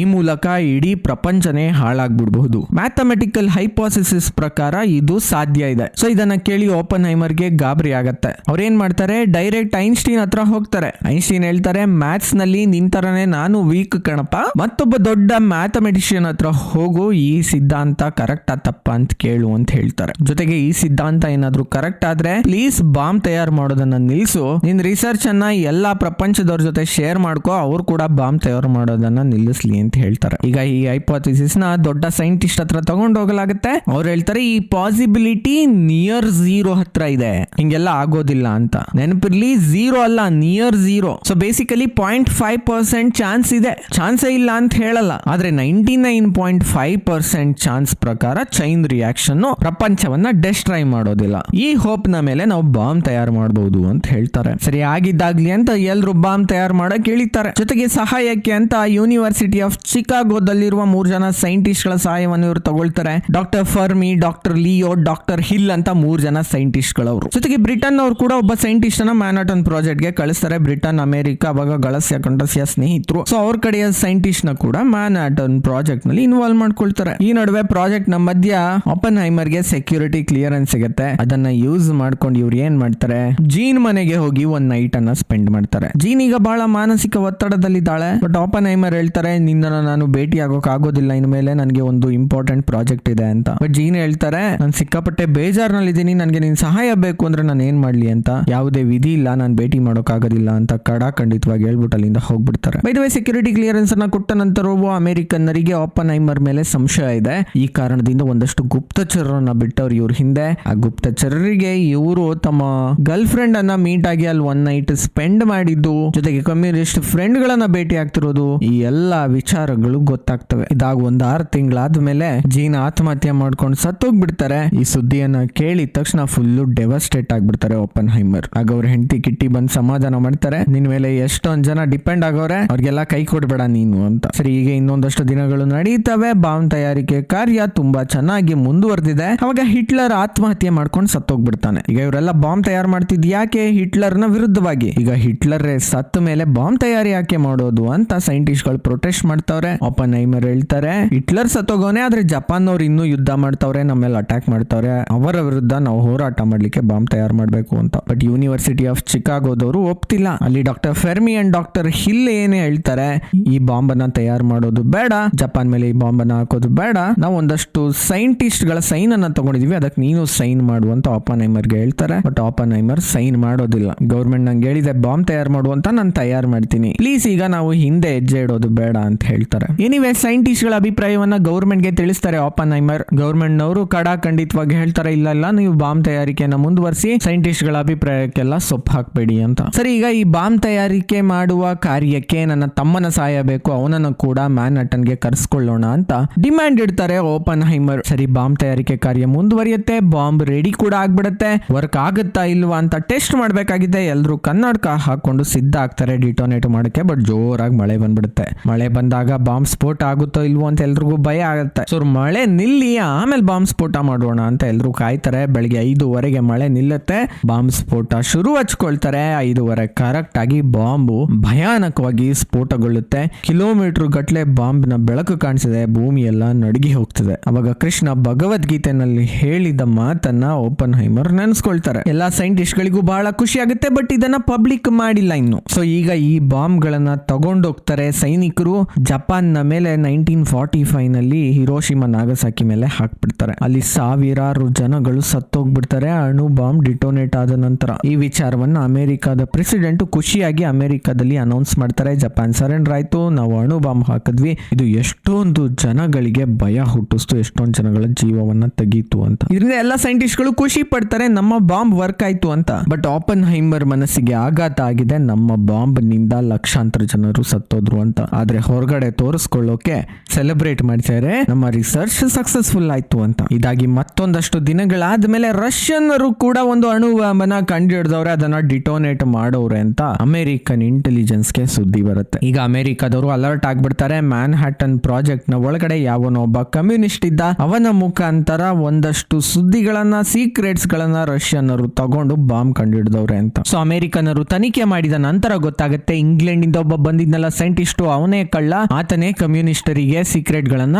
ಈ ಮೂಲಕ ಇಡೀ ಪ್ರಪಂಚನೇ ಹಾಳಾಗ್ಬಿಡ್ಬಹುದು ಮ್ಯಾಥಮೆಟಿಕಲ್ ಹೈಪೋಸಿಸ್ ಪ್ರಕಾರ ಇದು ಸಾಧ್ಯ ಇದೆ. ಸೊ ಇದನ್ನ ಕೇಳಿ ಓಪನ್ ಹೈಮರ್ಗೆ ಗಾಬರಿ ಆಗತ್ತೆ. ಅವ್ರೇನ್ ಮಾಡ್ತಾರೆ? ಡೈರೆಕ್ಟ್ ಐನ್ಸ್ಟೀನ್ ಹತ್ರ ಹೋಗ್ತಾರೆ. ಐನ್ಸ್ಟೀನ್ ಹೇಳ್ತಾರೆ ಮ್ಯಾಥ್ಸ್ನಲ್ಲಿ ನಿನ್ ತರನೇ ನಾನು ವೀಕ್ ಕಣಪ್ಪ. ಮತ್ತೊಬ್ಬ ದೊಡ್ಡ ಮ್ಯಾಥಮೆಟಿಷಿಯನ್ ಹತ್ರ ಹೋಗು, ಈ ಸಿದ್ಧಾಂತ ಕರೆಕ್ಟ್ ತಪ್ಪ ಅಂತ ಕೇಳು ಅಂತ ಹೇಳ್ತಾರೆ. ಜೊತೆಗೆ ಈ ಸಿದ್ಧಾಂತ ಏನಾದ್ರೂ ಕರೆಕ್ಟ್ ಆದ್ರೆ ಪ್ಲೀಸ್ ಬಾಂಬ್ ತಯಾರು ಮಾಡೋದನ್ನ ನಿಲ್ಸು. ನಿನ್ ರಿಸರ್ಚ್ ಅನ್ನ ಎಲ್ಲಾ ಪ್ರಪಂಚದವ್ರ ಜೊತೆ ಶೇರ್ ಮಾಡ್ಕೋ, ಅವ್ರು ಕೂಡ ಬಾಂಬ್ ತಯಾರು ಮಾಡೋದನ್ನ ನಿಲ್ಲಿಸ್ಲಿ ಅಂತ ಹೇಳ್ತಾರೆ. ಈಗ ಈ ಹೈಪೋಥಿಸಿಸ್ನ ದೊಡ್ಡ ಸೈಂಟಿಸ್ಟ್ ಹತ್ರ ತಗೊಂಡು ಹೋಗಲಾಗುತ್ತೆ. ಅವ್ರು ಹೇಳ್ತಾರೆ, ಈ ಪಾಸಿಬಿಲಿಟಿ ನಿಯರ್ ಝೀರೋ ಹತ್ರ ಇದೆ. ಹಿಂಗೆಲ್ಲ ಆಗೋದಿಲ್ಲ ಅಂತ. ನೆನಪಿರ್ಲಿ ಝೀರೋ ಅಲ್ಲ near zero so basically point five percent chance ಇದೆ. ಚಾನ್ಸೇ ಇಲ್ಲ ಅಂತ ಹೇಳಲ್ಲ. ಆದ್ರೆ ninety nine point five percent chance ಪ್ರಕಾರ ಚೈನ್ ರಿಯಾಕ್ಷನ್ ಪ್ರಪಂಚವನ್ನ ಡೆಸ್ಟ್ರಾಯ್ ಮಾಡೋದಿಲ್ಲ. ಈ ಹೋಪ್ನ ಮೇಲೆ ನಾವು ಬಾಂಬ್ ತಯಾರು ಮಾಡಬಹುದು ಅಂತ ಹೇಳ್ತಾರೆ. ಸರಿ, ಆಗಿದ್ದಾಗ್ಲಿ ಅಂತ ಎಲ್ರು ಬಾಂಬ್ ತಯಾರು ಮಾಡಕ್ ಹೇಳಿತಾರೆ ಜೊತೆಗೆ ಸಹಾಯಕ್ಕೆ ಅಂತ ಯೂನಿವರ್ಸಿಟಿ ಆಫ್ ಚಿಕಾಗೋದಲ್ಲಿರುವ ಮೂರ್ ಜನ ಸೈಂಟಿಸ್ಟ್ಗಳ ಸಹಾಯವನ್ನು ಇವರು ತಗೊಳ್ತಾರೆ doctor Fermi doctor Leo doctor Hill ಅಂತ ಮೂರ್ ಜನ ಸೈಂಟಿಸ್ಟ್ ಗಳವರು ಜೊತೆಗೆ ಬ್ರಿಟನ್ ಅವ್ರು ಕೂಡ ಒಬ್ಬ ಸೈಂಟಿಸ್ಟ್ ಅನ್ನ ಮ್ಯಾನಾಟನ್ ಪ್ರಾಜೆಕ್ಟ್ಗೆ ಕಳಿಸ್ತಾರೆ. ಬ್ರಿಟನ್, ಅಮೆರಿಕ, ಅವಾಗ ಗಳಸ್ಯ ಕಂಡಸ್ಯ ಸ್ನೇಹಿತರು. ಸೊ ಅವ್ರ ಕಡೆಯ ಸೈಂಟಿಸ್ಟ್ನ ಕೂಡ ಮ್ಯಾನಾಟನ್ ಪ್ರಾಜೆಕ್ಟ್ನಲ್ಲಿ ಇನ್ವಾಲ್ವ್ ಮಾಡ್ಕೊಳ್ತಾರೆ. ಈ ನಡುವೆ ಪ್ರಾಜೆಕ್ಟ್ನ ಮಧ್ಯ ಓಪನ್ ಹೈಮರ್ಗೆ ಸೆಕ್ಯೂರಿಟಿ ಕ್ಲಿಯರೆನ್ಸ್ ಸಿಗುತ್ತೆ. ಅದನ್ನ ಯೂಸ್ ಮಾಡ್ಕೊಂಡು ಇವ್ರು ಏನ್ ಮಾಡ್ತಾರೆ? ಜೀನ್ ಮನೆಗೆ ಹೋಗಿ ಒಂದ್ ನೈಟ್ ಅನ್ನ ಸ್ಪೆಂಡ್ ಮಾಡ್ತಾರೆ. ಜೀನ್ ಈಗ ಬಹಳ ಮಾನಸಿಕ ಒತ್ತಡದಲ್ಲಿದ್ದಾಳೆ. ಬಟ್ ಓಪನ್ ಹೈಮರ್ ಹೇಳ್ತಾರೆ ನಿನ್ನ ನಾನು ಭೇಟಿ ಆಗೋಕ್ ಆಗೋದಿಲ್ಲ. ಇನ್ಮೇಲೆ ನನಗೆ ಒಂದು ಇಂಪಾರ್ಟೆಂಟ್ ಪ್ರಾಜೆಕ್ಟ್ ಇದೆ ಅಂತ. ಬಟ್ ಜೀನ್ ಹೇಳ್ತಾರೆ, ನಾನು ಸಿಕ್ಕಾಪಟ್ಟೆ ಬೇಜಾರ್ನಲ್ಲಿದ್ದೀನಿ, ನನಗೆ ನಿನ್ ಸಹಾಯ ಬೇಕು ಅಂದ್ರೆ ನಾನು ಏನ್ ಮಾಡ್ಲಿ ಅಂತ. ಯಾವುದೇ ವಿಧಿ ಇಲ್ಲ, ನಾನು ಭೇಟಿ ಮಾಡೋಕ್ ಆಗೋದಿಲ್ಲ ಅಂತ ಕಡಾಖಂಡಿತವಾಗಿ ಹೇಳ್ಬಿಟ್ಟು ಅಲ್ಲಿಂದ ಹೋಗ್ಬಿಡ್ತಾರೆ. ಬೈದವೇ ಸೆಕ್ಯೂರಿಟಿ ಕ್ಲಿಯರೆನ್ಸ್ ಅನ್ನ ಕೊಟ್ಟ ನಂತರವೂ ಅಮೆರಿಕನ್ನರಿಗೆ ಓಪನ್ ಐಮರ್ ಮೇಲೆ ಸಂಶಯ ಇದೆ. ಈ ಕಾರಣದಿಂದ ಒಂದಷ್ಟು ಗುಪ್ತಚರರನ್ನ ಬಿಟ್ಟವ್ರು ಇವ್ರ ಹಿಂದೆ. ಆ ಗುಪ್ತಚರರಿಗೆ ಇವರು ತಮ್ಮ ಗರ್ಲ್ ಫ್ರೆಂಡ್ ಅನ್ನ ಮೀಟ್ ಆಗಿ ಅಲ್ಲಿ ಒನ್ ನೈಟ್ ಸ್ಪೆಂಡ್ ಮಾಡಿದ್ದು, ಜೊತೆಗೆ ಕಮ್ಯುನಿಸ್ಟ್ ಫ್ರೆಂಡ್ ಗಳನ್ನ ಭೇಟಿ ಆಗ್ತಿರೋದು, ಈ ಎಲ್ಲಾ ವಿಚಾರಗಳು ಗೊತ್ತಾಗ್ತವೆ. ಇದಾಗ ಒಂದ್ ಆರು ತಿಂಗಳಾದ್ಮೇಲೆ ಜೀನ್ ಆತ್ಮಹತ್ಯೆ ಮಾಡ್ಕೊಂಡು ಸತ್ತೋಗ್ಬಿಡ್ತಾರೆ. ಈ ಸುದ್ದಿಯನ್ನ ಕೇಳಿದ ತಕ್ಷಣ ಫುಲ್ಲು ಡೆವಸ್ಟೇಟ್ ಆಗ್ಬಿಡ್ತಾರೆ ಓಪನ್ ಹೈಮರ್ ಆಗ ಅವ್ರ ಹೆಂಡತಿ ಕಿಟ್ಟಿ ಬಂದ್ ಸಮಾಧಾನ ಮಾಡ್ತಾರೆ. ನಿನ್ ಮೇಲೆ ಎಷ್ಟೊಂದ್ ಜನ ಡಿಪೆಂಡ್ ಆಗೋರೆ ಅವ್ರಿಗೆಲ್ಲ ಕೈ ಕೊಡ್ಬೇಡ ನೀನು ಅಂತ. ಸರಿ, ಈಗ ಇನ್ನೊಂದಷ್ಟು ದಿನಗಳು ನಡೀತವೆ. ಬಾಂಬ್ ತಯಾರಿಕೆ ಕಾರ್ಯ ತುಂಬಾ ಚೆನ್ನಾಗಿ ಮುಂದುವರೆದಿದೆ. ಅವಾಗ ಹಿಟ್ಲರ್ ಆತ್ಮಹತ್ಯೆ ಮಾಡ್ಕೊಂಡು ಸತ್ತೋಗ್ಬಿಡ್ತಾನೆ. ಈಗ ಇವರೆಲ್ಲ ಬಾಂಬ್ ತಯಾರು ಮಾಡ್ತಿದ್ ಯಾಕೆ? ನ ವಿರುದ್ಧವಾಗಿ. ಈಗ ಹಿಟ್ಲರ್ ಸತ್ತ ಮೇಲೆ ಬಾಂಬ್ ತಯಾರಿ ಯಾಕೆ ಮಾಡೋದು ಅಂತ ಸೈಂಟಿಸ್ಟ್ಗಳು ಪ್ರೊಟೆಸ್ಟ್ ಮಾಡ್ತಾವ್ರೆ. ಓಪನ್ ಹೈಮರ್ ಹೇಳ್ತಾರೆ, ಹಿಟ್ಲರ್ ಸತ್ತೋಗೋನೆ, ಆದ್ರೆ ಜಪಾನ್ ಅವ್ರು ಇನ್ನೂ ಯುದ್ಧ ಮಾಡ್ತಾವ್ರೆ ನಮ್ಮೇಲೆ ಅಟ್ಯಾಕ್ ಮಾಡ್ತಾವ್ರೆ, ಅವರ ವಿರುದ್ಧ ನಾವು ಹೋರಾಟ ಮಾಡ್ಲಿಕ್ಕೆ ಬಾಂಬ್ ತಯಾರು ಮಾಡಬೇಕು ಅಂತ. ಬಟ್ ಯೂನಿವರ್ಸಿಟಿ ಆಫ್ ಚಿಕಾಗೋದವರು ಒಪ್ತಿಲ್ಲ. ಅಲ್ಲಿ doctor Fermi and doctor Hill ಏನೇ ಹೇಳ್ತಾರೆ, ಈ ಬಾಂಬ್ ಅನ್ನ ತಯಾರು ಮಾಡೋದು ಬೇಡ, ಜಪಾನ್ ಮೇಲೆ ಈ ಬಾಂಬ್ ಅನ್ನ ಹಾಕೋದು ಬೇಡ. ನಾವು ಒಂದಷ್ಟು ಸೈಂಟಿಸ್ಟ್ಗಳ ಸೈನ್ ಅನ್ನ ತಗೊಂಡಿದೀವಿ, ಅದಕ್ಕೆ ನೀನು ಸೈನ್ ಮಾಡುವಂತ ಓಪನ್ಗೆ ಹೇಳ್ತಾರೆ. ಬಟ್ ಓಪನ್ ಐಮರ್ ಸೈನ್ ಮಾಡೋದಿಲ್ಲ. ಗೌರ್ಮೆಂಟ್ ನಂಗೆ ಹೇಳಿದೆ ಬಾಂಬ್ ತಯಾರು ಮಾಡುವಂತ ನಾನು ತಯಾರು ಮಾಡ್ತೀನಿ. ಪ್ಲೀಸ್ ಈಗ ನಾವು ಹಿಂದೆ ಹೆಜ್ಜೆ ಇಡೋದು ಬೇಡ ಅಂತ ಹೇಳ್ತಾರೆ. ಎನಿವೆ ಸೈಂಟಿಸ್ಟ್ಗಳ ಅಭಿಪ್ರಾಯವನ್ನ ಗೌರ್ಮೆಂಟ್ಗೆ ತಿಳಿಸ್ತಾರೆ. ಓಪನ್ ಐಮರ್ ನವರು ಖಂಡಿತವಾಗಿ ಹೇಳ್ತಾರೆ, ಇಲ್ಲ ಇಲ್ಲ, ನೀವು ಬಾಂಬ್ ತಯಾರಿಕೆಯನ್ನ ಮುಂದುವರಿಸಿ ಸೈಂಟಿಸ್ಟ್ಗಳ ಅಭಿಪ್ರಾಯಕ್ಕೆಲ್ಲ ಸೊಪ್ಪು ಹಾಕಬೇಡಿ ಅಂತ. ಸರಿ, ಈಗ ಈ ಬಾಂಬ್ ತಯಾರಿಕೆ ಮಾಡುವ ಕಾರ್ಯಕ್ಕೆ ನನ್ನ ತಮ್ಮನ ಸಹಾಯ ಬೇಕು, ಅವನನ್ನು ಕೂಡ ಮ್ಯಾನ್ಗೆ ಕರೆಸ್ಕೊಳ್ಳೋಣ ಅಂತ ಡಿಮ್ಯಾಂಡ್ ಇಡ್ತಾರೆ ಓಪನ್ ಹೈಮರ್ ಸರಿ, ಬಾಂಬ್ ತಯಾರಿಕೆ ಕಾರ್ಯ ಮುಂದುವರಿಯುತ್ತೆ, ಬಾಂಬ್ ರೆಡಿ ಕೂಡ ಆಗ್ಬಿಡುತ್ತೆ, ವರ್ಕ್ ಆಗುತ್ತಾ ಇಲ್ವಾ ಅಂತ ಟೆಸ್ಟ್ ಮಾಡ್ಬೇಕಾಗಿದೆ. ಎಲ್ಲರೂ ಕನ್ನಡಕ ಹಾಕೊಂಡು ಸಿದ್ಧ ಆಗ್ತಾರೆ, ಡಿಟೋನೇಟ್ ಮಾಡಕ್ಕೆ, ಬಟ್ ಜೋರಾಗಿ ಮಳೆ ಬಂದ್ಬಿಡುತ್ತೆ. ಮಳೆ ಬಂದಾಗ ಬಾಂಬ್ ಸ್ಫೋಟ ಆಗುತ್ತೋ ಇಲ್ವೋ ಅಂತ ಎಲ್ರಿಗೂ ಭಯ ಆಗುತ್ತೆ. ಸೊ ಮಳೆ ನಿಲ್ಲಿ, ಆಮೇಲೆ ಬಾಂಬ್ ಸ್ಫೋಟ ಮಾಡೋಣ ಅಂತ ಎಲ್ಲರೂ ಕಾಯ್ತಾರೆ. ಬೆಳಿಗ್ಗೆ ಐದುವರೆಗೆ ಮಳೆ ನಿಲ್ಲುತ್ತೆ. ಬಾಂಬ್ ಸ್ಫೋಟ ಶುರು ಹಚ್ಕೊಳ್ತಾರೆ. ಐದುವರೆ ಕರೆಕ್ಟ್ ಆಗಿ ಬಾಂಬು ಭಯಾನಕವಾಗಿ ಸ್ಫೋಟಗೊಳ್ಳುತ್ತೆ. ಕಿಲೋಮೀಟರ್ ಗಟ್ಲೆ ಬಾಂಬ್ನ ಬೆಳಕು ಕಾಣಿಸಿದೆ. ಭೂಮಿ ಎಲ್ಲ ನಡುಗಿ ಹೋಗ್ತದೆ. ಅವಾಗ ಕೃಷ್ಣ ಭಗವದ್ಗೀತೆನಲ್ಲಿ ಹೇಳಿದ ಮಾತನ್ನ ಓಪನ್ ಹೈಮರ್ ನೆನೆಸ್ಕೊಳ್ತಾರೆ. ಎಲ್ಲಾ ಸೈಂಟಿಸ್ಟ್ ಗಳಿಗೂ ಬಹಳ ಖುಷಿ ಆಗುತ್ತೆ ಬಟ್ ಇದನ್ನ ಪಬ್ಲಿಕ್ ಮಾಡಿಲ್ಲ ಇನ್ನು. ಸೊ, ಈಗ ಈ ಬಾಂಬ್ ಗಳನ್ನ ತಗೊಂಡೋಗ್ತಾರೆ ಸೈನಿಕರು. ಜಪಾನ್ನ ಮೇಲೆ ನೈನ್ಟೀನ್ ಫಾರ್ಟಿ ಫೈವ್ನಲ್ಲಿ ಹಿರೋಶಿಮಾ ನಾಗಸಾಕಿ ಮೇಲೆ ಹಾಕ್ಬಿಡ್ತಾರೆ. ಅಲ್ಲಿ ಸಾವಿರಾರು ಜನಗಳು ಸತ್ತೋಗ್ಬಿಡ್ತಾರೆ. ಅಣು ಬಾಂಬ್ ಡಿಟೋನೇಟ್ ಆದ ನಂತರ ಈ ವಿಚಾರವನ್ನ ಅಮೆರಿಕದ ಪ್ರೆಸಿಡೆಂಟ್ ಖುಷಿಯಾಗಿ ಅಮೆರಿಕದಲ್ಲಿ ಅನೌನ್ಸ್ ಮಾಡ್ತಾರೆ. ಜಪಾನ್ ಸರೆಂಡರ್ ಆಯ್ತು ನಾವು ಅಣು ಬಾಂಬ್ ಹಾಕಿದ್ವಿ. ಇದು ಎಷ್ಟೊಂದು ಜನಗಳಿಗೆ ಭಯ ಹುಟ್ಟಿಸ್ತು, ಎಷ್ಟೊಂದು ಜನಗಳ ಜೀವವನ್ನ ತೆಗೀತು ಅಂತ. ಇದರಿಂದ ಎಲ್ಲ ಸೈಂಟಿಸ್ಟ್ಗಳು ಖುಷಿ ಪಡ್ತಾರೆ, ನಮ್ಮ ಬಾಂಬ್ ವರ್ಕ್ ಆಯ್ತು ಅಂತ. ಬಟ್ ಆಪನ್ ಹೈಮರ್ ಮನಸ್ಸಿಗೆ ಆಘಾತ ಆಗಿದೆ, ನಮ್ಮ ಬಾಂಬ್ನಿಂದ ಲಕ್ಷಾಂತರ ಜನರು ಸತ್ತೋದ್ರು ಅಂತ. ಆದ್ರೆ ಹೊರಗಡೆ ತೋರಿಸ್ಕೊಳ್ಳೋಕೆ ಸೆಲೆಬ್ರೇಟ್ ಮಾಡ್ತಾರೆ ನಮ್ಮ ರಿಸರ್ಚ್ ಸಕ್ಸಸ್ಫುಲ್ ಆಯ್ತು ಅಂತ. ಇದಾಗಿ ಮತ್ತೊಂದಷ್ಟು ದಿನಗಳಾದ್ಮೇಲೆ ರಷ್ಯನ್ನರು ಕೂಡ ಒಂದು ಅಣು ಬಾಂಬನ ಕಂಡುಹಿಡಿದವ್ರೆ ಅದನ್ನ ಡಿಟೋನೇಟ್ ಮಾಡೋರೆ ಅಂತ ಅಮೆರಿಕನ್ ಇಂಟೆಲಿಜೆನ್ಸ್ಗೆ ಸುದ್ದಿ ಬರುತ್ತೆ. ಈಗ ಅಮೆರಿಕದವರು ಅಲರ್ಟ್ ಆಗ್ಬಿಡ್ತಾರೆ ಮ್ಯಾನ್ ಹ್ಯಾಟನ್ ಪ್ರಾಜೆಕ್ಟ್ನ ಒಳಗಡೆ ಯಾವನೊಬ್ಬ ಕಮ್ಯುನಿಸ್ಟ್ ಇದ್ದ, ಅವನ ಮುಖಾಂತರ ಒಂದಷ್ಟು ಸುದ್ದಿಗಳನ್ನ ಸೀಕ್ರೆಟ್ಸ್ ಗಳನ್ನ ರಷ್ಯನ್ನರು ತಗೊಂಡು ಬಾಂಬ್ ಕಂಡುಹಿಡಿದವ್ರೆ ಅಂತ. ಸೊ ಅಮೆರಿಕನರು ತನಿಖೆ ಮಾಡಿದ ನಂತರ ಗೊತ್ತಾಗುತ್ತೆ ಇಂಗ್ಲೆಂಡ್ ಇಂದ ಒಬ್ಬ ಬಂದಿದ್ನಲ್ಲ ಸೈಂಟಿಸ್ಟ್ ಅವನೇ ಕಳ್ಳ, ಆತನೇ ಕಮ್ಯುನಿಸ್ಟರಿಗೆ ಸೀಕ್ರೆಟ್ ಗಳನ್ನ